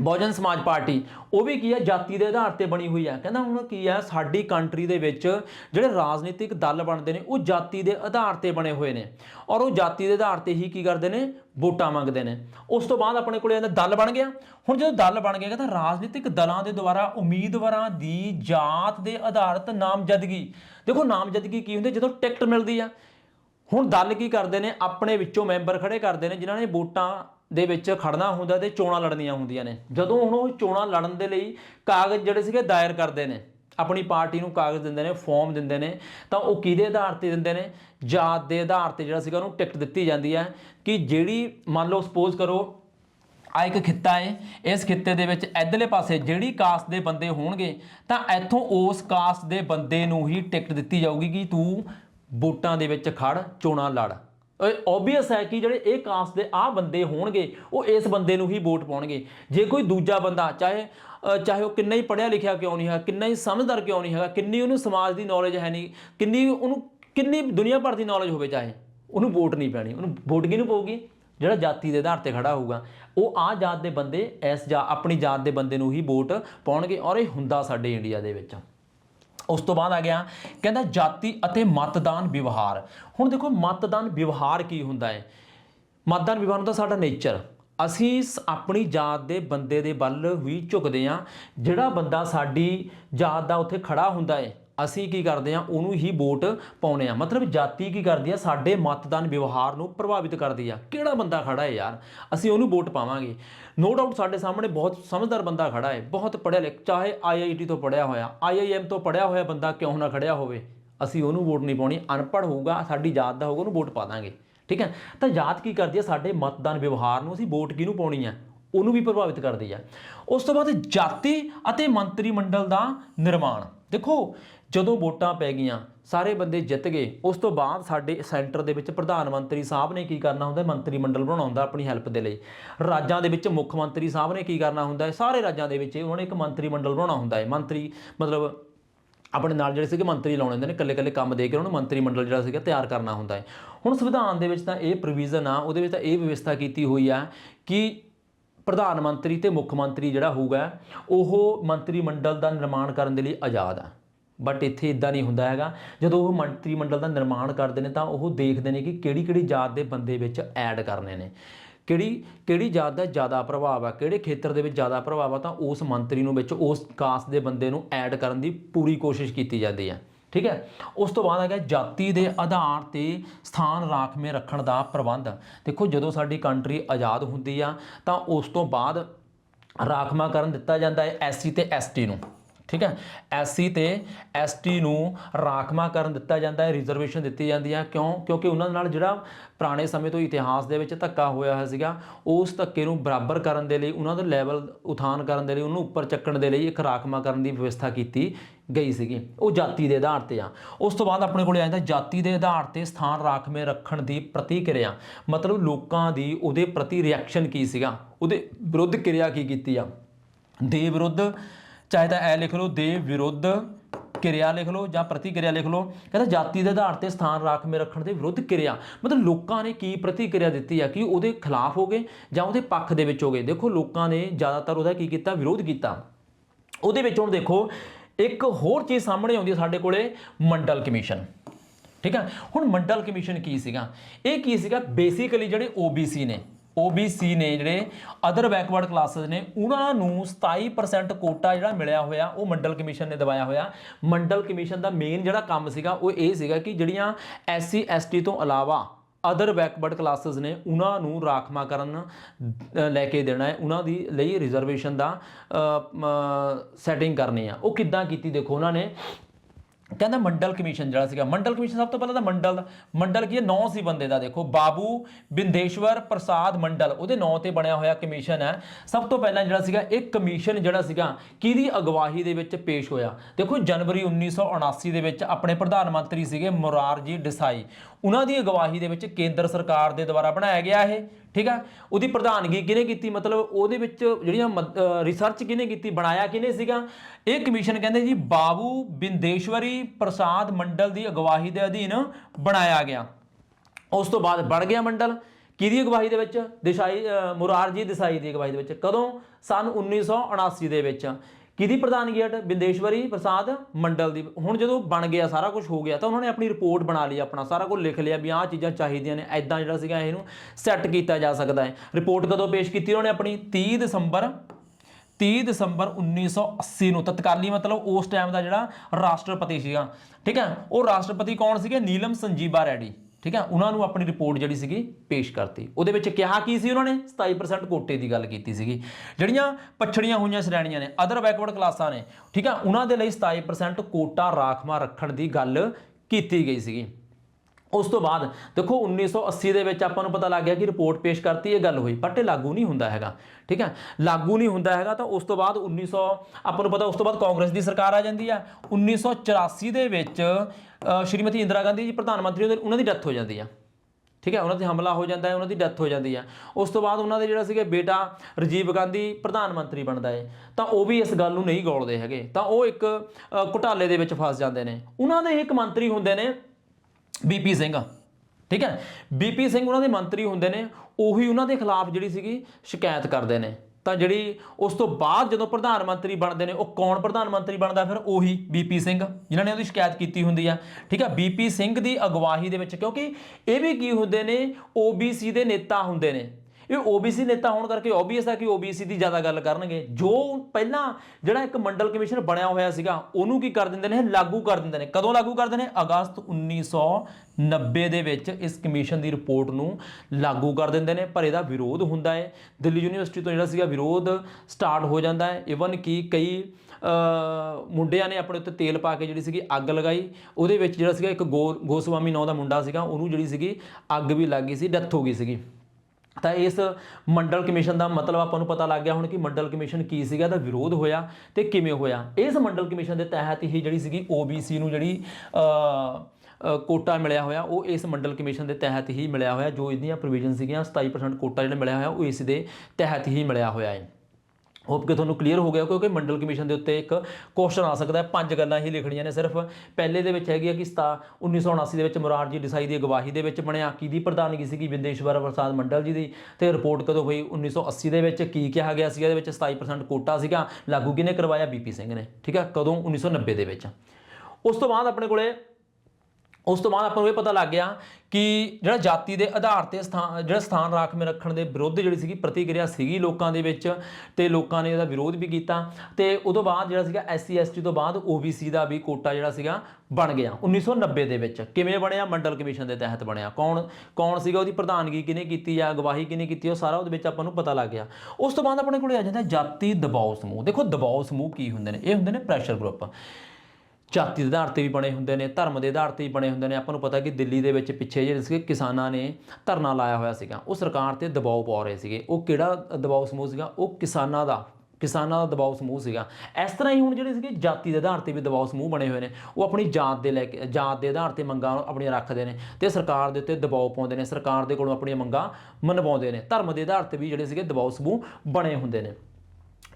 ਬਹੁਜਨ ਸਮਾਜ ਪਾਰਟੀ, ਉਹ ਵੀ ਕੀ ਹੈ, ਜਾਤੀ ਦੇ ਆਧਾਰ ਤੇ ਬਣੀ ਹੋਈ ਹੈ। ਕਹਿੰਦਾ ਹੁਣ ਕੀ ਹੈ, ਸਾਡੀ ਕੰਟਰੀ ਦੇ ਵਿੱਚ ਜਿਹੜੇ ਰਾਜਨੀਤਿਕ ਦਲ ਬਣਦੇ ਨੇ, ਉਹ ਜਾਤੀ ਦੇ ਆਧਾਰ ਤੇ ਬਣੇ ਹੋਏ ਨੇ। ਔਰ ਉਹ ਜਾਤੀ ਦੇ ਆਧਾਰ ਤੇ ਹੀ ਕੀ ਕਰਦੇ ਨੇ? ਵੋਟਾਂ ਮੰਗਦੇ ਨੇ। ਉਸ ਤੋਂ ਬਾਅਦ ਆਪਣੇ ਕੋਲੇ ਆਂਦਾ ਦਲ ਬਣ ਗਿਆ। ਹੁਣ ਜਦੋਂ ਦਲ ਬਣ ਗਿਆ, ਕਹਿੰਦਾ ਰਾਜਨੀਤਿਕ ਦਲਾਂ ਦੇ ਦੁਆਰਾ ਉਮੀਦਵਾਰਾਂ ਦੀ ਜਾਤ ਦੇ ਆਧਾਰਤ ਨਾਮਜ਼ਦਗੀ। ਦੇਖੋ, ਨਾਮਜ਼ਦਗੀ ਕੀ ਹੁੰਦੀ ਜਦੋਂ ਟਿਕਟ ਮਿਲਦੀ ਆ। ਹੁਣ ਦਲ ਕੀ ਕਰਦੇ ਨੇ? ਆਪਣੇ ਵਿੱਚੋਂ ਮੈਂਬਰ ਖੜੇ ਕਰਦੇ ਨੇ, ਜਿਨ੍ਹਾਂ ਨੇ ਵੋਟਾਂ ਦੇ ਵਿੱਚ ਖੜਨਾ ਹੁੰਦਾ ਤੇ ਚੋਣਾਂ ਲੜਨੀਆਂ ਹੁੰਦੀਆਂ ਨੇ। ਜਦੋਂ ਹੁਣ ਉਹ ਚੋਣਾਂ ਲੜਨ ਦੇ ਲਈ ਕਾਗਜ਼ ਜਿਹੜੇ ਸੀਗੇ ਦਾਇਰ ਕਰਦੇ ਨੇ, ਆਪਣੀ ਪਾਰਟੀ ਨੂੰ ਕਾਗਜ਼ ਦਿੰਦੇ ਨੇ ਫਾਰਮ ਦਿੰਦੇ ਨੇ, ਤਾਂ ਉਹ ਕਿਹਦੇ ਆਧਾਰ ਤੇ ਦਿੰਦੇ ਨੇ? ਜਾਤ ਦੇ ਆਧਾਰ ਤੇ ਜਿਹੜਾ ਸੀਗਾ ਉਹਨੂੰ ਟਿਕਟ ਦਿੱਤੀ ਜਾਂਦੀ ਹੈ ਕਿ ਜਿਹੜੀ ਮੰਨ ਲਓ ਸਪੋਜ਼ ਕਰੋ ਆ ਇੱਕ ਖਿੱਤਾ ਹੈ ਇਸ ਖਿੱਤੇ ਦੇ ਵਿੱਚ ਇਧਰਲੇ ਪਾਸੇ ਜਿਹੜੀ ਕਾਸਟ ਦੇ ਬੰਦੇ ਹੋਣਗੇ, ਤਾਂ ਇੱਥੋਂ ਉਸ ਕਾਸਟ ਦੇ ਬੰਦੇ ਨੂੰ ਹੀ ਟਿਕਟ ਦਿੱਤੀ ਜਾਊਗੀ ਕਿ ਤੂੰ ਵੋਟਾਂ ਦੇ ਵਿੱਚ ਖੜ, ਚੋਣਾਂ ਲੜ। ਓਬਵੀਅਸ ਹੈ ਕਿ ਜਿਹੜੇ ਇਹ ਕਾਸਟ ਦੇ ਆ ਬੰਦੇ ਹੋਣਗੇ, ਉਹ ਇਸ ਬੰਦੇ ਨੂੰ ਹੀ ਵੋਟ ਪਾਉਣਗੇ। ਜੇ ਕੋਈ ਦੂਜਾ ਬੰਦਾ, ਚਾਹੇ ਚਾਹੇ ਉਹ ਕਿੰਨਾ ਹੀ ਪੜ੍ਹਿਆ ਲਿਖਿਆ ਕਿਉਂ ਨਹੀਂ ਹੈ ਕਿੰਨਾ ਹੀ ਸਮਝਦਾਰ ਕਿਉਂ ਨਹੀਂ ਹੈਗਾ, ਕਿੰਨੀ ਉਹਨੂੰ ਸਮਾਜ ਦੀ ਨੌਲੇਜ ਹੈ ਨਹੀਂ, ਕਿੰਨੀ ਉਹਨੂੰ, ਕਿੰਨੀ ਦੁਨੀਆ ਭਰ ਦੀ ਨੌਲੇਜ ਹੋਵੇ ਚਾਹੇ, ਉਹਨੂੰ ਵੋਟ ਨਹੀਂ ਪੈਣੀ। ਉਹਨੂੰ ਵੋਟ ਕਿਹਨੂੰ ਪਊਗੀ? ਜਿਹੜਾ ਜਾਤੀ ਦੇ ਆਧਾਰ ਤੇ ਖੜਾ ਹੋਊਗਾ। ਉਹ ਆ ਜਾਤ ਦੇ ਬੰਦੇ, ਇਸ ਜਾ, ਆਪਣੀ ਜਾਤ ਦੇ ਬੰਦੇ ਨੂੰ ਹੀ ਵੋਟ ਪਾਉਣਗੇ ਔਰ ਇਹ ਹੁੰਦਾ ਸਾਡੇ ਇੰਡੀਆ ਦੇ ਵਿੱਚ। ਉਸ ਤੋਂ ਬਾਅਦ ਆ ਗਿਆ, ਕਹਿੰਦਾ ਜਾਤੀ ਅਤੇ ਮਤਦਾਨ ਵਿਵਹਾਰ। ਹੁਣ ਦੇਖੋ, ਮਤਦਾਨ ਵਿਵਹਾਰ ਕੀ ਹੁੰਦਾ ਹੈ? ਮਤਦਾਨ ਵਿਵਹਾਰ ਹੁੰਦਾ ਸਾਡਾ ਨੇਚਰ ਅਸੀਂ ਸ- ਆਪਣੀ ਜਾਤ ਦੇ ਬੰਦੇ ਦੇ ਵੱਲ ਵੀ ਝੁਕਦੇ ਆ ਜਿਹੜਾ ਬੰਦਾ ਸਾਡੀ ਜਾਤ ਦਾ ਉੱਥੇ ਖੜਾ ਹੁੰਦਾ ਹੈ ਅਸੀਂ ਕੀ ਕਰਦੇ ਆ ਉਹਨੂੰ ਹੀ ਵੋਟ ਪਾਉਨੇ ਆ ਮਤਲਬ ਜਾਤੀ ਕੀ ਕਰਦੀ ਆ? ਸਾਡੇ ਮਤਦਾਨ ਵਿਵਹਾਰ ਨੂੰ ਪ੍ਰਭਾਵਿਤ ਕਰਦੀ ਆ। ਕਿਹੜਾ ਬੰਦਾ ਖੜਾ ਹੈ ਯਾਰ? ਅਸੀਂ ਉਹਨੂੰ ਵੋਟ ਪਾਵਾਂਗੇ। ਨੋ ਡਾਊਟ ਸਾਡੇ ਸਾਹਮਣੇ ਬਹੁਤ ਸਮਝਦਾਰ ਬੰਦਾ ਖੜਾ ਹੈ ਬਹੁਤ ਪੜ੍ਹਿਆ ਲਿਖ, ਚਾਹੇ ਆਈਆਈਟੀ ਤੋਂ ਪੜ੍ਹਿਆ ਹੋਇਆ ਆਈਆਈਐਮ ਤੋਂ ਪੜ੍ਹਿਆ ਹੋਇਆ ਬੰਦਾ ਕਿਉਂ ਨਾ ਖੜਿਆ ਹੋਵੇ? ਅਸੀਂ ਉਹਨੂੰ ਵੋਟ ਨਹੀਂ ਪਾਉਣੀ। ਅਨਪੜ੍ਹ ਹੋਊਗਾ, ਸਾਡੀ ਜਾਤ ਦਾ ਹੋਊਗਾ, ਉਹਨੂੰ ਵੋਟ ਪਾ ਦਾਂਗੇ। ਠੀਕ ਹੈ? ਤਾਂ ਜਾਤ ਕੀ ਕਰਦੀ ਹੈ ਸਾਡੇ ਮਤਦਾਨ ਵਿਵਹਾਰ ਨੂੰ ਅਸੀਂ ਵੋਟ ਕਿਹਨੂੰ ਪਾਉਣੀ ਹੈ ਉਹਨੂੰ ਵੀ ਪ੍ਰਭਾਵਿਤ ਕਰਦੀ ਹੈ ਉਸ ਤੋਂ ਬਾਅਦ ਜਾਤੀ ਅਤੇ ਮੰਤਰੀ ਮੰਡਲ ਦਾ ਨਿਰਮਾਣ। ਦੇਖੋ, ਜਦੋਂ ਵੋਟਾਂ ਪੈ ਗਈਆਂ, ਸਾਰੇ ਬੰਦੇ ਜਿੱਤ ਗਏ, ਉਸ ਤੋਂ ਬਾਅਦ ਸਾਡੇ ਸੈਂਟਰ ਦੇ ਵਿੱਚ ਪ੍ਰਧਾਨ ਮੰਤਰੀ ਸਾਹਿਬ ਨੇ ਕੀ ਕਰਨਾ ਹੁੰਦਾ? ਮੰਤਰੀ ਮੰਡਲ ਬਣਾਉਣਾ ਹੁੰਦਾ ਆਪਣੀ ਹੈਲਪ ਦੇ ਲਈ। ਰਾਜਾਂ ਦੇ ਵਿੱਚ ਮੁੱਖ ਮੰਤਰੀ ਸਾਹਿਬ ਨੇ ਕੀ ਕਰਨਾ ਹੁੰਦਾ ਹੈ? ਸਾਰੇ ਰਾਜਾਂ ਦੇ ਵਿੱਚ ਉਹਨਾਂ ਨੇ ਇੱਕ ਮੰਤਰੀ ਮੰਡਲ ਬਣਾਉਣਾ ਹੁੰਦਾ ਹੈ। ਮੰਤਰੀ ਮਤਲਬ ਆਪਣੇ ਨਾਲ ਜਿਹੜੇ ਸੀਗੇ ਮੰਤਰੀ ਲਾਉਣੇ ਹੁੰਦੇ ਨੇ ਇਕੱਲੇ ਇਕੱਲੇ ਕੰਮ ਦੇ ਕੇ ਉਹਨਾਂ ਨੂੰ ਮੰਤਰੀ ਮੰਡਲ ਜਿਹੜਾ ਸੀਗਾ ਤਿਆਰ ਕਰਨਾ ਹੁੰਦਾ ਹੈ। ਹੁਣ ਸੰਵਿਧਾਨ ਦੇ ਵਿੱਚ ਤਾਂ ਇਹ ਪ੍ਰੋਵੀਜ਼ਨ ਆ, ਉਹਦੇ ਵਿੱਚ ਤਾਂ ਇਹ ਵਿਵਸਥਾ ਕੀਤੀ ਹੋਈ ਆ ਕਿ ਪ੍ਰਧਾਨ ਮੰਤਰੀ ਤੇ ਮੁੱਖ ਮੰਤਰੀ ਜਿਹੜਾ ਹੋਊਗਾ, ਉਹ ਮੰਤਰੀ ਮੰਡਲ ਦਾ ਨਿਰਮਾਣ ਕਰਨ ਦੇ ਲਈ ਆਜ਼ਾਦ ਆ। ਬਟ ਇੱਥੇ ਇਦਾਂ ਨਹੀਂ ਹੁੰਦਾ ਹੈਗਾ। ਜਦੋਂ ਉਹ ਮੰਤਰੀ ਮੰਡਲ ਦਾ ਨਿਰਮਾਣ ਕਰਦੇ ਨੇ ਤਾਂ ਉਹ ਦੇਖਦੇ ਨੇ ਕਿ ਕਿਹੜੀ ਕਿਹੜੀ ਜਾਤ ਦੇ ਬੰਦੇ ਵਿੱਚ ਐਡ ਕਰਨੇ ਨੇ। ਕਿਹੜੀ ਕਿਹੜੀ ਜਾਤ ਦਾ ਜ਼ਿਆਦਾ ਪ੍ਰਭਾਵ ਆ, ਕਿਹੜੇ ਖੇਤਰ ਦੇ ਵਿੱਚ ਜ਼ਿਆਦਾ ਪ੍ਰਭਾਵ ਆ, ਤਾਂ ਉਸ ਮੰਤਰੀ ਨੂੰ ਵਿੱਚ, ਉਸ ਕਾਸਟ ਦੇ ਬੰਦੇ ਨੂੰ ਐਡ ਕਰਨ ਦੀ ਪੂਰੀ ਕੋਸ਼ਿਸ਼ ਕੀਤੀ ਜਾਂਦੀ ਹੈ ਠੀਕ ਹੈ? ਉਸ ਤੋਂ ਬਾਅਦ ਆ ਗਿਆ ਜਾਤੀ ਦੇ ਆਧਾਰ ਤੇ ਸਥਾਨ ਰਾਖਵੇਂ ਰੱਖਣ ਦਾ ਪ੍ਰਬੰਧ। ਦੇਖੋ, ਜਦੋਂ ਸਾਡੀ ਕੰਟਰੀ ਆਜ਼ਾਦ ਹੁੰਦੀ ਆ, ਤਾਂ ਉਸ ਤੋਂ ਬਾਅਦ ਰਾਖਵਾਂਕਰਨ ਦਿੱਤਾ ਜਾਂਦਾ ਹੈ ਐਸਸੀ ਤੇ ਐਸਟੀ ਨੂੰ। ਠੀਕ ਹੈ? ਐਸਸੀ ਤੇ ਐਸਟੀ ਨੂੰ ਰਾਖਵਾਂਕਰਨ ਦਿੱਤਾ ਜਾਂਦਾ ਹੈ ਰਿਜ਼ਰਵੇਸ਼ਨ ਦਿੱਤੀ ਜਾਂਦੀ ਹੈ। ਕਿਉਂ? ਕਿਉਂਕਿ ਉਹਨਾਂ ਨਾਲ ਜਿਹੜਾ ਪੁਰਾਣੇ ਸਮੇਂ ਤੋਂ ਇਤਿਹਾਸ ਦੇ ਵਿੱਚ ਧੱਕਾ ਹੋਇਆ ਹੋਇਆ ਸੀਗਾ, ਉਸ ਧੱਕੇ ਨੂੰ ਬਰਾਬਰ ਕਰਨ ਦੇ ਲਈ, ਉਹਨਾਂ ਦਾ ਲੈਵਲ ਉਥਾਨ ਕਰਨ ਦੇ ਲਈ, ਉਹਨੂੰ ਉੱਪਰ ਚੱਕਣ ਦੇ ਲਈ ਇੱਕ ਰਾਖਵਾਂਕਰਨ ਦੀ ਵਿਵਸਥਾ ਕੀਤੀ ਗਈ ਸੀਗੀ। ਉਹ ਜਾਤੀ ਦੇ ਆਧਾਰ ਤੇ ਆ। ਉਸ ਤੋਂ ਬਾਅਦ ਆਪਣੇ ਕੋਲੇ ਆ ਜਾਂਦਾ ਜਾਤੀ ਦੇ ਆਧਾਰ ਤੇ ਸਥਾਨ ਰਾਖਵੇਂ ਰੱਖਣ ਦੀ ਪ੍ਰਤੀਕਿਰਿਆ। ਮਤਲਬ ਲੋਕਾਂ ਦੀ ਉਹਦੇ ਪ੍ਰਤੀ ਰਿਐਕਸ਼ਨ ਕੀ ਸੀਗਾ? ਉਹਦੇ ਵਿਰੁੱਧ ਕਿਰਿਆ ਕੀ ਕੀਤੀ ਆ? ਦੇ ਵਿਰੁੱਧ ਚਾਹੇ ਤਾਂ ਐ ਲਿਖ ਲਓ ਦੇ ਵਿਰੁੱਧ ਕਿਰਿਆ ਲਿਖ ਲਓ ਜਾਂ ਪ੍ਰਤੀਕਿਰਿਆ ਲਿਖ ਲਓ, ਕਹਿੰਦਾ ਜਾਤੀ ਦੇ ਆਧਾਰ ਤੇ ਸਥਾਨ ਰਾਖਵੇਂ ਰੱਖਣ ਦੇ ਵਿਰੁੱਧ ਕਿਰਿਆ। ਮਤਲਬ ਲੋਕਾਂ ਨੇ ਕੀ ਪ੍ਰਤੀਕਿਰਿਆ ਦਿੱਤੀ ਆ? ਕਿ ਉਹਦੇ ਖਿਲਾਫ ਹੋ ਗਏ ਜਾਂ ਉਹਦੇ ਪੱਖ ਦੇ ਵਿੱਚ ਹੋ ਗਏ? ਦੇਖੋ ਲੋਕਾਂ ਨੇ ਜ਼ਿਆਦਾਤਰ ਉਹਦਾ ਕੀ ਕੀਤਾ? ਵਿਰੋਧ ਕੀਤਾ। ਉਹਦੇ ਵਿੱਚ ਹੁਣ ਦੇਖੋ, ਇੱਕ ਹੋਰ ਚੀਜ਼ ਸਾਹਮਣੇ ਆਉਂਦੀ ਹੈ ਸਾਡੇ ਕੋਲੇ, ਮੰਡਲ ਕਮਿਸ਼ਨ। ਠੀਕ ਹੈ ਹੁਣ ਮੰਡਲ ਕਮਿਸ਼ਨ ਕੀ ਸੀਗਾ? ਇਹ ਕੀ ਸੀਗਾ? ਬੇਸਿਕਲੀ ਜਿਹੜੇ OBC ਨੇ। OBC ਨੇ ਜਿਹੜੇ ਅਦਰ ਬੈਕਵਰਡ ਕਲਾਸਸ ਨੇ, ਉਹਨਾਂ ਨੂੰ 27% ਕੋਟਾ ਜਿਹੜਾ ਮਿਲਿਆ ਹੋਇਆ, ਉਹ ਮੰਡਲ ਕਮਿਸ਼ਨ ਨੇ ਦਵਾਇਆ ਹੋਇਆ। ਮੰਡਲ ਕਮਿਸ਼ਨ ਦਾ ਮੇਨ ਜਿਹੜਾ ਕੰਮ ਸੀਗਾ, ਉਹ ਇਹ ਸੀਗਾ ਕਿ ਜਿਹੜੀਆਂ SC ST ਤੋਂ ਇਲਾਵਾ ਅਦਰ ਬੈਕਵਰਡ ਕਲਾਸਸ ਨੇ, ਉਹਨਾਂ ਨੂੰ ਰਾਖਵਾਂਕਰਨ ਕਰਨ ਲੈ ਕੇ ਦੇਣਾ ਹੈ। ਉਹਨਾਂ ਦੀ ਲਈ ਰਿਜ਼ਰਵੇਸ਼ਨ ਦਾ ਸੈਟਿੰਗ ਕਰਨੀ ਆ। ਉਹ ਕਿੱਦਾਂ ਕੀਤੀ ਦੇਖੋ ਉਹਨਾਂ ਨੇ? ਕਹਿੰਦਾ ਮੰਡਲ ਕਮਿਸ਼ਨ ਜਿਹੜਾ ਸੀਗਾ, ਮੰਡਲ ਕਮਿਸ਼ਨ ਸਭ ਤੋਂ ਪਹਿਲਾਂ ਤਾਂ ਮੰਡਲ ਮੰਡਲ ਕੀ ਹੈ? ਨੌ ਸੀ ਬੰਦੇ ਦਾ ਦੇਖੋ, ਬਾਬੂ, ਬਿੰਦੇਸ਼ਵਰ, ਪ੍ਰਸਾਦ ਮੰਡਲ, ਉਹਦੇ ਨਾਂ ਤੇ ਬਣਿਆ ਹੋਇਆ ਕਮਿਸ਼ਨ ਹੈ। ਸਭ ਤੋਂ ਪਹਿਲਾਂ ਜਿਹੜਾ ਸੀਗਾ, ਇਹ ਕਮਿਸ਼ਨ ਜਿਹੜਾ ਸੀਗਾ, ਕਿਹਦੀ ਅਗਵਾਈ ਦੇ ਵਿੱਚ ਪੇਸ਼ ਹੋਇਆ? ਦੇਖੋ, ਜਨਵਰੀ 1979 ਦੇ ਵਿੱਚ ਆਪਣੇ ਪ੍ਰਧਾਨ ਮੰਤਰੀ ਸੀਗੇ ਮੁਰਾਰਜੀ ਡਿਸਾਈ ਉਹਨਾਂ ਦੀ ਅਗਵਾਈ ਦੇ ਵਿੱਚ ਕੇਂਦਰ ਸਰਕਾਰ ਦੇ ਦੁਆਰਾ ਬਣਾਇਆ ਗਿਆ ਇਹ ਠੀਕ ਹੈ ਉਹਦੀ ਪ੍ਰਧਾਨਗੀ ਕਿਹਨੇ ਕੀਤੀ? ਮਤਲਬ ਉਹਦੇ ਵਿੱਚ ਜਿਹੜੀਆਂ ਰਿਸਰਚ ਕਿਹਨੇ ਕੀਤੀ? ਬਣਾਇਆ ਕਿਹਨੇ ਸੀਗਾ? ਇਹ ਕਮਿਸ਼ਨ ਕਹਿੰਦੇ ਜੀ ਬਾਬੂ ਬਿੰਦੇਸ਼ਵਰੀ ਪ੍ਰਸਾਦ ਮੰਡਲ ਦੀ ਅਗਵਾਈ ਦੇ ਅਧੀਨ ਬਣਾਇਆ ਗਿਆ। ਉਸ ਤੋਂ ਬਾਅਦ ਬਣ ਗਿਆ ਮੰਡਲ। ਕਿਹਦੀ ਅਗਵਾਈ ਦੇ ਵਿੱਚ? ਦੇਸਾਈ ਅ, ਮੁਰਾਰਜੀ ਦੇਸਾਈ ਦੀ ਅਗਵਾਈ ਦੇ ਵਿੱਚ। ਕਦੋਂ? ਸਨ 1979 ਦੇ ਵਿੱਚ। ਕਿਹਦੀ ਪ੍ਰਧਾਨਗੀ ਹਟ ਬਿੰਦੇਸ਼ਵਰੀ ਪ੍ਰਸਾਦ ਮੰਡਲ ਦੀ। ਹੁਣ ਜਦੋਂ ਬਣ ਗਿਆ, ਸਾਰਾ ਕੁਝ ਹੋ ਗਿਆ, ਤਾਂ ਉਹਨਾਂ ਨੇ ਆਪਣੀ ਰਿਪੋਰਟ ਬਣਾ ਲਈ ਆਪਣਾ, ਸਾਰਾ ਕੁਝ ਲਿਖ ਲਿਆ ਵੀ ਆਹ ਚੀਜ਼ਾਂ ਚਾਹੀਦੀਆਂ ਨੇ ਐਦਾਂ ਜਿਹੜਾ ਸੀਗਾ ਇਹਨੂੰ ਸੈੱਟ ਕੀਤਾ ਜਾ ਸਕਦਾ ਹੈ। ਰਿਪੋਰਟ ਕਦੋਂ ਪੇਸ਼ ਕੀਤੀ ਉਹਨਾਂ ਨੇ ਆਪਣੀ? 30 ਦਸੰਬਰ 30 ਦਸੰਬਰ 1980 ਨੂੰ। ਤਤਕਾਲੀ ਮਤਲਬ ਉਸ ਟਾਈਮ ਦਾ ਜਿਹੜਾ ਰਾਸ਼ਟਰਪਤੀ ਸੀਗਾ। ਠੀਕ ਹੈ? ਉਹ ਰਾਸ਼ਟਰਪਤੀ ਕੌਣ ਸੀਗੇ? ਨੀਲਮ ਸੰਜੀਵਾ ਰੈਡੀ। ਠੀਕ ਹੈ, ਉਹਨਾਂ ਨੂੰ ਆਪਣੀ ਰਿਪੋਰਟ ਜਿਹੜੀ ਸੀਗੀ ਪੇਸ਼ ਕਰਤੀ। ਉਹਦੇ ਵਿੱਚ ਕਿਹਾ ਕੀ ਸੀ ਉਹਨਾਂ ਨੇ? 27% ਕੋਟੇ ਦੀ ਗੱਲ ਕੀਤੀ ਸੀਗੀ। ਜਿਹੜੀਆਂ ਪਛੜੀਆਂ ਹੋਈਆਂ ਸ਼੍ਰੇਣੀਆਂ ਨੇ ਅਦਰ ਬੈਕਵਰਡ ਕਲਾਸਾਂ ਨੇ, ਠੀਕ ਹੈ, ਉਹਨਾਂ ਦੇ ਲਈ 27% ਕੋਟਾ ਰਾਖਵਾਂ ਰੱਖਣ ਦੀ ਗੱਲ ਕੀਤੀ ਗਈ ਸੀਗੀ। ਉਸ ਤੋਂ ਬਾਅਦ ਦੇਖੋ 1980 ਦੇ ਵਿੱਚ ਆਪਾਂ ਨੂੰ ਪਤਾ ਲੱਗ ਗਿਆ ਕਿ ਰਿਪੋਰਟ ਪੇਸ਼ ਕਰਤੀ, ਇਹ ਗੱਲ ਹੋਈ ਬਟ ਇਹ ਲਾਗੂ ਨਹੀਂ ਹੁੰਦਾ ਹੈਗਾ, ਠੀਕ ਹੈ? ਲਾਗੂ ਨਹੀਂ ਹੁੰਦਾ ਹੈਗਾ ਤਾਂ ਉਸ ਤੋਂ ਬਾਅਦ 1900 ਆਪਾਂ ਨੂੰ ਪਤਾ ਉਸ ਤੋਂ ਬਾਅਦ ਕਾਂਗਰਸ ਦੀ ਸਰਕਾਰ ਆ ਜਾਂਦੀ ਆ। 1984 ਦੇ ਵਿੱਚ ਸ਼੍ਰੀਮਤੀ ਇੰਦਰਾ ਗਾਂਧੀ ਜੀ ਪ੍ਰਧਾਨ ਮੰਤਰੀ ਹੁੰਦੇ, ਉਹਨਾਂ ਦੀ ਡੈਥ ਹੋ ਜਾਂਦੀ ਆ, ਠੀਕ ਹੈ? ਉਹਨਾਂ ਤੇ ਹਮਲਾ ਹੋ ਜਾਂਦਾ ਹੈ, ਉਹਨਾਂ ਦੀ ਡੈਥ ਹੋ ਜਾਂਦੀ ਹੈ ਉਸ ਤੋਂ ਬਾਅਦ ਉਹਨਾਂ ਦੇ ਜਿਹੜਾ ਸੀਗਾ ਬੇਟਾ ਰਜੀਵ ਗਾਂਧੀ ਪ੍ਰਧਾਨ ਮੰਤਰੀ ਬਣਦਾ ਹੈ ਤਾਂ ਉਹ ਵੀ ਇਸ ਗੱਲ ਨੂੰ ਨਹੀਂ ਗੌਲਦੇ ਹੈਗੇ। ਤਾਂ ਉਹ ਇੱਕ ਘੁਟਾਲੇ ਦੇ ਵਿੱਚ ਫਸ ਜਾਂਦੇ ਨੇ। ਉਹਨਾਂ ਦੇ ਇੱਕ ਮੰਤਰੀ ਹੁੰਦੇ ਨੇ ਬੀਪੀ ਸਿੰਘ। ਠੀਕ ਹੈ? ਬੀਪੀ ਸਿੰਘ ਉਹਨਾਂ ਦੇ ਮੰਤਰੀ ਹੁੰਦੇ ਨੇ, ਉਹੀ ਉਹਨਾਂ ਦੇ ਖਿਲਾਫ ਜਿਹੜੀ ਸੀਗੀ ਸ਼ਿਕਾਇਤ ਕਰਦੇ ਨੇ। ਤਾਂ ਜਿਹੜੀ ਉਸ ਤੋਂ ਬਾਅਦ ਜਦੋਂ ਪ੍ਰਧਾਨ ਮੰਤਰੀ ਬਣਦੇ ਨੇ, ਉਹ ਕੌਣ ਪ੍ਰਧਾਨ ਮੰਤਰੀ ਬਣਦਾ? ਫਿਰ ਉਹੀ ਬੀਪੀ ਸਿੰਘ, ਜਿਨ੍ਹਾਂ ਨੇ ਉਹਦੀ ਸ਼ਿਕਾਇਤ ਕੀਤੀ ਹੁੰਦੀ ਆ। ਠੀਕ ਆ ਬੀਪੀ ਸਿੰਘ ਦੀ ਅਗਵਾਈ ਦੇ ਵਿੱਚ, ਕਿਉਂਕਿ ਇਹ ਵੀ ਕੀ ਹੁੰਦੇ ਨੇ OBC ਦੇ ਨੇਤਾ ਹੁੰਦੇ ਨੇ। ਇਹ OBC ਨੇਤਾ ਹੋਣ ਕਰਕੇ obvious ਹੈ ਕਿ OBC ਦੀ ਜ਼ਿਆਦਾ ਗੱਲ ਕਰਨਗੇ। ਜੋ ਪਹਿਲਾਂ ਜਿਹੜਾ ਇੱਕ ਮੰਡਲ ਕਮਿਸ਼ਨ ਬਣਿਆ ਹੋਇਆ ਸੀਗਾ, ਉਹਨੂੰ ਕੀ ਕਰ ਦਿੰਦੇ ਨੇ? ਲਾਗੂ ਕਰ ਦਿੰਦੇ ਨੇ। ਕਦੋਂ ਲਾਗੂ ਕਰਦੇ ਨੇ? ਅਗਸਤ 1990 ਦੇ ਵਿੱਚ ਇਸ ਕਮਿਸ਼ਨ ਦੀ ਰਿਪੋਰਟ ਨੂੰ ਲਾਗੂ ਕਰ ਦਿੰਦੇ ਨੇ। ਪਰ ਇਹਦਾ ਵਿਰੋਧ ਹੁੰਦਾ ਹੈ। ਦਿੱਲੀ ਯੂਨੀਵਰਸਿਟੀ ਤੋਂ ਜਿਹੜਾ ਸੀਗਾ ਵਿਰੋਧ ਸਟਾਰਟ ਹੋ ਜਾਂਦਾ ਹੈ। ਇਵਨ ਕਿ ਕਈ ਮੁੰਡਿਆਂ ਨੇ ਆਪਣੇ ਉੱਤੇ ਤੇਲ ਪਾ ਕੇ ਜਿਹੜੀ ਸੀਗੀ ਅੱਗ ਲਗਾਈ। ਉਹਦੇ ਵਿੱਚ ਜਿਹੜਾ ਸੀਗਾ ਇੱਕ ਗੋ, ਗੋਸਵਾਮੀ ਨਾਂ ਦਾ ਮੁੰਡਾ ਸੀਗਾ, ਉਹਨੂੰ ਜਿਹੜੀ ਸੀਗੀ ਅੱਗ ਵੀ ਲੱਗ ਗਈ ਸੀ, ਡੈਥ ਹੋ ਗਈ ਸੀਗੀ। ਤਾਂ ਇਸ ਮੰਡਲ ਕਮਿਸ਼ਨ ਦਾ ਮਤਲਬ ਆਪਾਂ ਨੂੰ ਪਤਾ ਲੱਗ ਗਿਆ ਹੁਣ ਕਿ ਮੰਡਲ ਕਮਿਸ਼ਨ ਕੀ ਸੀਗਾ ਦਾ ਵਿਰੋਧ ਹੋਇਆ ਤੇ ਕਿਵੇਂ ਹੋਇਆ? ਇਸ ਮੰਡਲ ਕਮਿਸ਼ਨ ਦੇ ਤਹਿਤ ਹੀ ਜਿਹੜੀ ਸੀਗੀ OBC ਨੂੰ ਜਿਹੜੀ ਕੋਟਾ ਮਿਲਿਆ ਹੋਇਆ, ਉਹ ਇਸ ਮੰਡਲ ਕਮਿਸ਼ਨ ਦੇ ਤਹਿਤ ਹੀ ਮਿਲਿਆ ਹੋਇਆ, ਜੋ ਇਹਦੀਆਂ ਪ੍ਰੋਵੀਜ਼ਨ ਸੀਗੀਆਂ 27% ਕੋਟਾ ਜਿਹੜਾ ਮਿਲਿਆ ਹੋਇਆ, ਉਹ ਇਸ ਦੇ ਤਹਿਤ ਹੀ ਮਿਲਿਆ ਹੋਇਆ ਹੈ। ਹੋਪ ਕਿ ਤੁਹਾਨੂੰ ਕਲੀਅਰ ਹੋ ਗਿਆ, ਕਿਉਂਕਿ ਮੰਡਲ ਕਮਿਸ਼ਨ ਦੇ ਉੱਤੇ ਇੱਕ ਕੁਐਸਚਨ ਆ ਸਕਦਾ ਹੈ। ਪੰਜ ਗੱਲਾਂ ਹੀ ਲਿਖਣੀਆਂ ਨੇ। ਸਿਰਫ ਪਹਿਲੇ ਦੇ ਵਿੱਚ ਹੈਗੀ ਆ ਕਿ ਸਤਾ 1979 ਦੇ ਵਿੱਚ ਮੁਰਾਰਜੀ ਦੇਸਾਈ ਦੀ ਅਗਵਾਈ ਦੇ ਵਿੱਚ ਬਣਿਆ। ਕਿਹਦੀ ਪ੍ਰਧਾਨਗੀ ਸੀਗੀ? ਬਿੰਦੇਸ਼ਵਰ ਪ੍ਰਸਾਦ ਮੰਡਲ ਜੀ ਦੀ। ਤੇ ਰਿਪੋਰਟ ਕਦੋਂ ਹੋਈ? 1980 ਦੇ ਵਿੱਚ ਕੀ ਕਿਹਾ ਗਿਆ ਸੀ ਇਹਦੇ ਵਿੱਚ 27% ਕੋਟਾ ਸੀਗਾ। ਲਾਗੂ ਕਿਹਨੇ ਕਰਵਾਇਆ? ਬੀਪੀ ਸਿੰਘ ਨੇ। ਠੀਕ ਆ? ਕਦੋਂ? 1990 ਦੇ ਵਿੱਚ। ਉਸ ਤੋਂ ਬਾਅਦ ਆਪਣੇ ਕੋਲੇ ਉਸ ਤੋਂ ਬਾਅਦ ਆਪਾਂ ਨੂੰ ਇਹ ਪਤਾ ਲੱਗ ਗਿਆ ਕਿ ਜਿਹੜਾ ਜਾਤੀ ਦੇ ਆਧਾਰ ਤੇ ਸਥਾਨ, ਜਿਹੜਾ ਸਥਾਨ ਰਾਖਵੇਂ ਰੱਖਣ ਦੇ ਵਿਰੁੱਧ ਜਿਹੜੀ ਸੀਗੀ ਪ੍ਰਤੀਕਿਰਿਆ ਸੀਗੀ ਲੋਕਾਂ ਦੇ ਵਿੱਚ ਤੇ ਲੋਕਾਂ ਨੇ ਇਹਦਾ ਵਿਰੋਧ ਵੀ ਕੀਤਾ ਤੇ ਉਦੋਂ ਬਾਅਦ ਜਿਹੜਾ ਸੀਗਾ ਐਸਸੀ, ਐਸਟੀ ਤੋਂ ਬਾਅਦ ਓਬੀਸੀ ਦਾ ਵੀ ਕੋਟਾ ਜਿਹੜਾ ਸੀਗਾ ਬਣ ਗਿਆ 1990 ਦੇ ਵਿੱਚ। ਕਿਵੇਂ ਬਣਿਆ? ਮੰਡਲ ਕਮਿਸ਼ਨ ਦੇ ਤਹਿਤ ਬਣਿਆ। ਕੌਣ ਕੌਣ ਸੀਗਾ? ਉਹਦੀ ਪ੍ਰਧਾਨਗੀ ਕਿਹਨੇ ਕੀਤੀ ਆ? ਅਗਵਾਈ ਕਿਹਨੇ ਕੀਤੀ ਉਹ ਸਾਰਾ ਉਹਦੇ ਵਿੱਚ ਆਪਾਂ ਨੂੰ ਪਤਾ ਲੱਗ ਗਿਆ। ਉਸ ਤੋਂ ਬਾਅਦ ਆਪਣੇ ਕੋਲੇ ਆ ਜਾਂਦਾ ਜਾਤੀ ਦਬਾਅ ਸਮੂਹ। ਦੇਖੋ, ਦਬਾਅ ਸਮੂਹ ਕੀ ਹੁੰਦੇ ਨੇ? ਇਹ ਹੁੰਦੇ ਨੇ ਪ੍ਰੈਸ਼ਰ ਗਰੁੱਪ ਜਾਤੀ ਦੇ ਆਧਾਰ ਤੇ ਵੀ ਬਣੇ ਹੁੰਦੇ ਨੇ, ਧਰਮ ਦੇ ਆਧਾਰ ਤੇ ਵੀ ਬਣੇ ਹੁੰਦੇ ਨੇ। ਆਪਾਂ ਨੂੰ ਪਤਾ ਕਿ ਦਿੱਲੀ ਦੇ ਵਿੱਚ ਪਿੱਛੇ ਜਿਹੜੇ ਸੀਗੇ ਕਿਸਾਨਾਂ ਨੇ ਧਰਨਾ ਲਾਇਆ ਹੋਇਆ ਸੀਗਾ। ਉਹ ਸਰਕਾਰ ਤੇ ਦਬਾਅ ਪਾ ਰਹੇ ਸੀਗੇ। ਉਹ ਕਿਹੜਾ ਦਬਾਅ ਸਮੂਹ ਸੀਗਾ? ਉਹ ਕਿਸਾਨਾਂ ਦਾ ਕਿਸਾਨਾਂ ਦਾ ਦਬਾਅ ਸਮੂਹ ਸੀਗਾ। ਇਸ ਤਰ੍ਹਾਂ ਹੀ ਹੁਣ ਜਿਹੜੇ ਸੀਗੇ ਜਾਤੀ ਦੇ ਆਧਾਰ ਤੇ ਵੀ ਦਬਾਅ ਸਮੂਹ ਬਣੇ ਹੋਏ ਨੇ। ਉਹ ਆਪਣੀ ਜਾਤ ਦੇ ਲੈ ਕੇ, ਜਾਤ ਦੇ ਆਧਾਰ ਤੇ ਮੰਗਾਂ ਆਪਣੀਆਂ ਰੱਖਦੇ ਨੇ ਤੇ ਸਰਕਾਰ ਦੇ ਉੱਤੇ ਦਬਾਅ ਪਾਉਂਦੇ ਨੇ। ਸਰਕਾਰ ਦੇ ਕੋਲੋਂ ਆਪਣੀਆਂ ਮੰਗਾਂ ਮਨਵਾਉਂਦੇ ਨੇ। ਧਰਮ ਦੇ ਆਧਾਰ ਤੇ ਵੀ ਜਿਹੜੇ ਸੀਗੇ ਦਬਾਅ ਸਮੂਹ ਬਣੇ ਹੁੰਦੇ ਨੇ।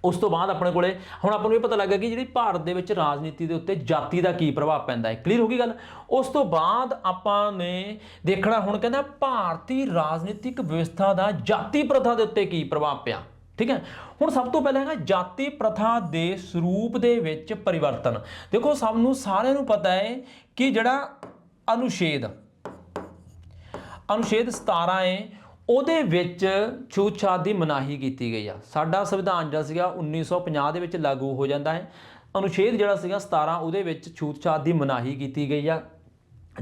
ਉਸ ਤੋਂ ਬਾਅਦ ਆਪਣੇ ਕੋਲੇ, ਹੁਣ ਆਪਾਂ ਨੂੰ ਇਹ ਪਤਾ ਲੱਗਾ ਕਿ ਜਿਹੜੀ ਭਾਰਤ ਦੇ ਵਿੱਚ ਰਾਜਨੀਤੀ ਦੇ ਉੱਤੇ ਜਾਤੀ ਦਾ ਕੀ ਪ੍ਰਭਾਵ ਪੈਂਦਾ ਹੈ। ਕਲੀਅਰ ਹੋ ਗਈ ਗੱਲ? ਉਸ ਤੋਂ ਬਾਅਦ ਆਪਾਂ ਨੇ ਦੇਖਣਾ ਹੁਣ ਕਹਿੰਦਾ ਭਾਰਤੀ ਰਾਜਨੀਤਿਕ ਵਿਵਸਥਾ ਦਾ ਜਾਤੀ ਪ੍ਰਥਾ ਦੇ ਉੱਤੇ ਕੀ ਪ੍ਰਭਾਵ ਪਿਆ। ਠੀਕ ਹੈ? ਹੁਣ ਸਭ ਤੋਂ ਪਹਿਲਾਂ ਹੈਗਾ ਜਾਤੀ ਪ੍ਰਥਾ ਦੇ ਸਰੂਪ ਦੇ ਵਿੱਚ ਪਰਿਵਰਤਨ। ਦੇਖੋ, ਸਭ ਨੂੰ ਸਾਰਿਆਂ ਨੂੰ ਪਤਾ ਹੈ ਕਿ ਜਿਹੜਾ ਅਨੁਛੇਦ ਅਨੁਛੇਦ 17 ਹੈ ਉਹਦੇ ਵਿੱਚ ਛੂਤਛਾਤ ਦੀ ਮਨਾਹੀ ਕੀਤੀ ਗਈ ਆ। ਸਾਡਾ ਸੰਵਿਧਾਨ ਜਿਹੜਾ ਸੀਗਾ 1950 ਦੇ ਵਿੱਚ ਲਾਗੂ ਹੋ ਜਾਂਦਾ ਹੈ। ਅਨੁਛੇਦ ਜਿਹੜਾ ਸੀਗਾ 17 ਉਹਦੇ ਵਿੱਚ ਛੂਤਛਾਤ ਦੀ ਮਨਾਹੀ ਕੀਤੀ ਗਈ ਆ।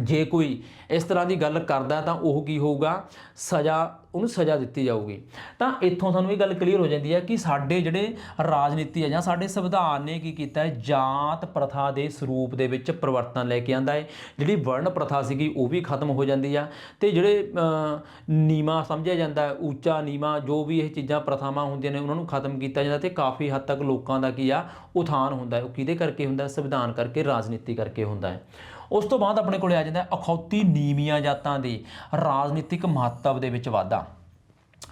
ਜੇ ਕੋਈ ਇਸ ਤਰ੍ਹਾਂ ਦੀ ਗੱਲ ਕਰਦਾ ਤਾਂ ਉਹ ਕੀ ਹੋਊਗਾ? ਸਜ਼ਾ ਉਹਨੂੰ ਸਜ਼ਾ ਦਿੱਤੀ ਜਾਊਗੀ। ਤਾਂ ਇੱਥੋਂ ਸਾਨੂੰ ਇਹ ਗੱਲ ਕਲੀਅਰ ਹੋ ਜਾਂਦੀ ਹੈ ਕਿ ਸਾਡੇ ਜਿਹੜੇ ਰਾਜਨੀਤੀ ਹੈ ਜਾਂ ਸਾਡੇ ਸੰਵਿਧਾਨ ਨੇ ਕੀ ਕੀਤਾ ਹੈ? ਜਾਤ ਪ੍ਰਥਾ ਦੇ ਸਰੂਪ ਦੇ ਵਿੱਚ ਪਰਿਵਰਤਨ ਲੈ ਕੇ ਆਂਦਾ ਹੈ। ਜਿਹੜੀ ਵਰਣ ਪ੍ਰਥਾ ਸੀਗੀ ਉਹ ਵੀ ਖਤਮ ਹੋ ਜਾਂਦੀ ਆ ਤੇ ਜਿਹੜੇ ਅਹ, ਨੀਵਾਂ ਸਮਝਿਆ ਜਾਂਦਾ ਹੈ ਉੱਚਾ ਨੀਵਾਂ ਜੋ ਵੀ ਇਹ ਚੀਜ਼ਾਂ ਪ੍ਰਥਾਵਾਂ ਹੁੰਦੀਆਂ ਨੇ ਉਹਨਾਂ ਨੂੰ ਖਤਮ ਕੀਤਾ ਜਾਂਦਾ ਤੇ ਕਾਫੀ ਹੱਦ ਤੱਕ ਲੋਕਾਂ ਦਾ ਕੀ ਆ? ਉਥਾਨ ਹੁੰਦਾ ਹੈ। ਉਹ ਕਿਹਦੇ ਕਰਕੇ ਹੁੰਦਾ ਸੰਵਿਧਾਨ ਕਰਕੇ ਰਾਜਨੀਤੀ ਕਰਕੇ ਹੁੰਦਾ ਹੈ। ਉਸ ਤੋਂ ਬਾਅਦ ਆਪਣੇ ਕੋਲੇ ਆ ਜਾਂਦਾ ਅਖੌਤੀ ਨੀਵੀਆਂ ਜਾਤਾਂ ਦੇ ਰਾਜਨੀਤਿਕ ਮਹੱਤਵ ਦੇ ਵਿੱਚ ਵਾਧਾ।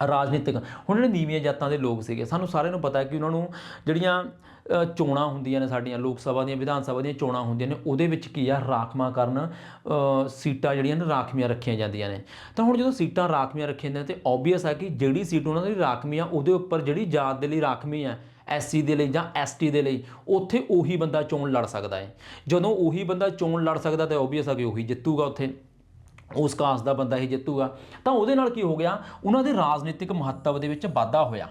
ਰਾਜਨੀਤਿਕ, ਹੁਣ ਜਿਹੜੇ ਨੀਵੀਆਂ ਜਾਤਾਂ ਦੇ ਲੋਕ ਸੀਗੇ, ਸਾਨੂੰ ਸਾਰਿਆਂ ਨੂੰ ਪਤਾ ਕਿ ਉਹਨਾਂ ਨੂੰ ਜਿਹੜੀਆਂ ਚੋਣਾਂ ਹੁੰਦੀਆਂ ਨੇ ਸਾਡੀਆਂ, ਲੋਕ ਸਭਾ ਦੀਆਂ, ਵਿਧਾਨ ਸਭਾ ਦੀਆਂ ਚੋਣਾਂ ਹੁੰਦੀਆਂ ਨੇ, ਉਹਦੇ ਵਿੱਚ ਕੀ ਆ, ਰਾਖਵਾਂ ਕਰਨ ਸੀਟਾਂ ਜਿਹੜੀਆਂ ਨੇ, ਰਾਖਵੀਆਂ ਰੱਖੀਆਂ ਜਾਂਦੀਆਂ ਨੇ। ਤਾਂ ਹੁਣ ਜਦੋਂ ਸੀਟਾਂ ਰਾਖਵੀਆਂ ਰੱਖੀਆਂ ਜਾਂਦੀਆਂ ਤੇ ਆਬਵੀਅਸ ਆ ਕਿ ਜਿਹੜੀ ਸੀਟ ਉਹਨਾਂ ਦੀ ਰਾਖਵੀਂ ਆ, ਉਹਦੇ ਉੱਪਰ ਜਿਹੜੀ ਜਾਤ ਦੇ ਲਈ ਰਾਖਵੀਂ ਆ ਐਸਸੀ ਦੇ ਲਈ ਜਾਂ ਐਸਟੀ ਦੇ ਲਈ, ਉੱਥੇ ਉਹੀ ਬੰਦਾ ਚੋਣ ਲੜ ਸਕਦਾ ਹੈ। ਜਦੋਂ ਉਹੀ ਬੰਦਾ ਚੋਣ ਲੜ ਸਕਦਾ ਤਾਂ ਆਬਵੀਅਸ ਆ ਕਿ ਉਹੀ ਜਿੱਤੂਗਾ ਉੱਥੇ। ਉਸ ਕਾਸਟ ਦਾ ਬੰਦਾ ਹੀ ਜਿੱਤੂਗਾ। ਤਾਂ ਉਹਦੇ ਨਾਲ ਕੀ ਹੋ ਗਿਆ? ਉਹਨਾਂ ਦੇ ਰਾਜਨੀਤਿਕ ਮਹੱਤਵ ਦੇ ਵਿੱਚ ਵਾਧਾ ਹੋਇਆ।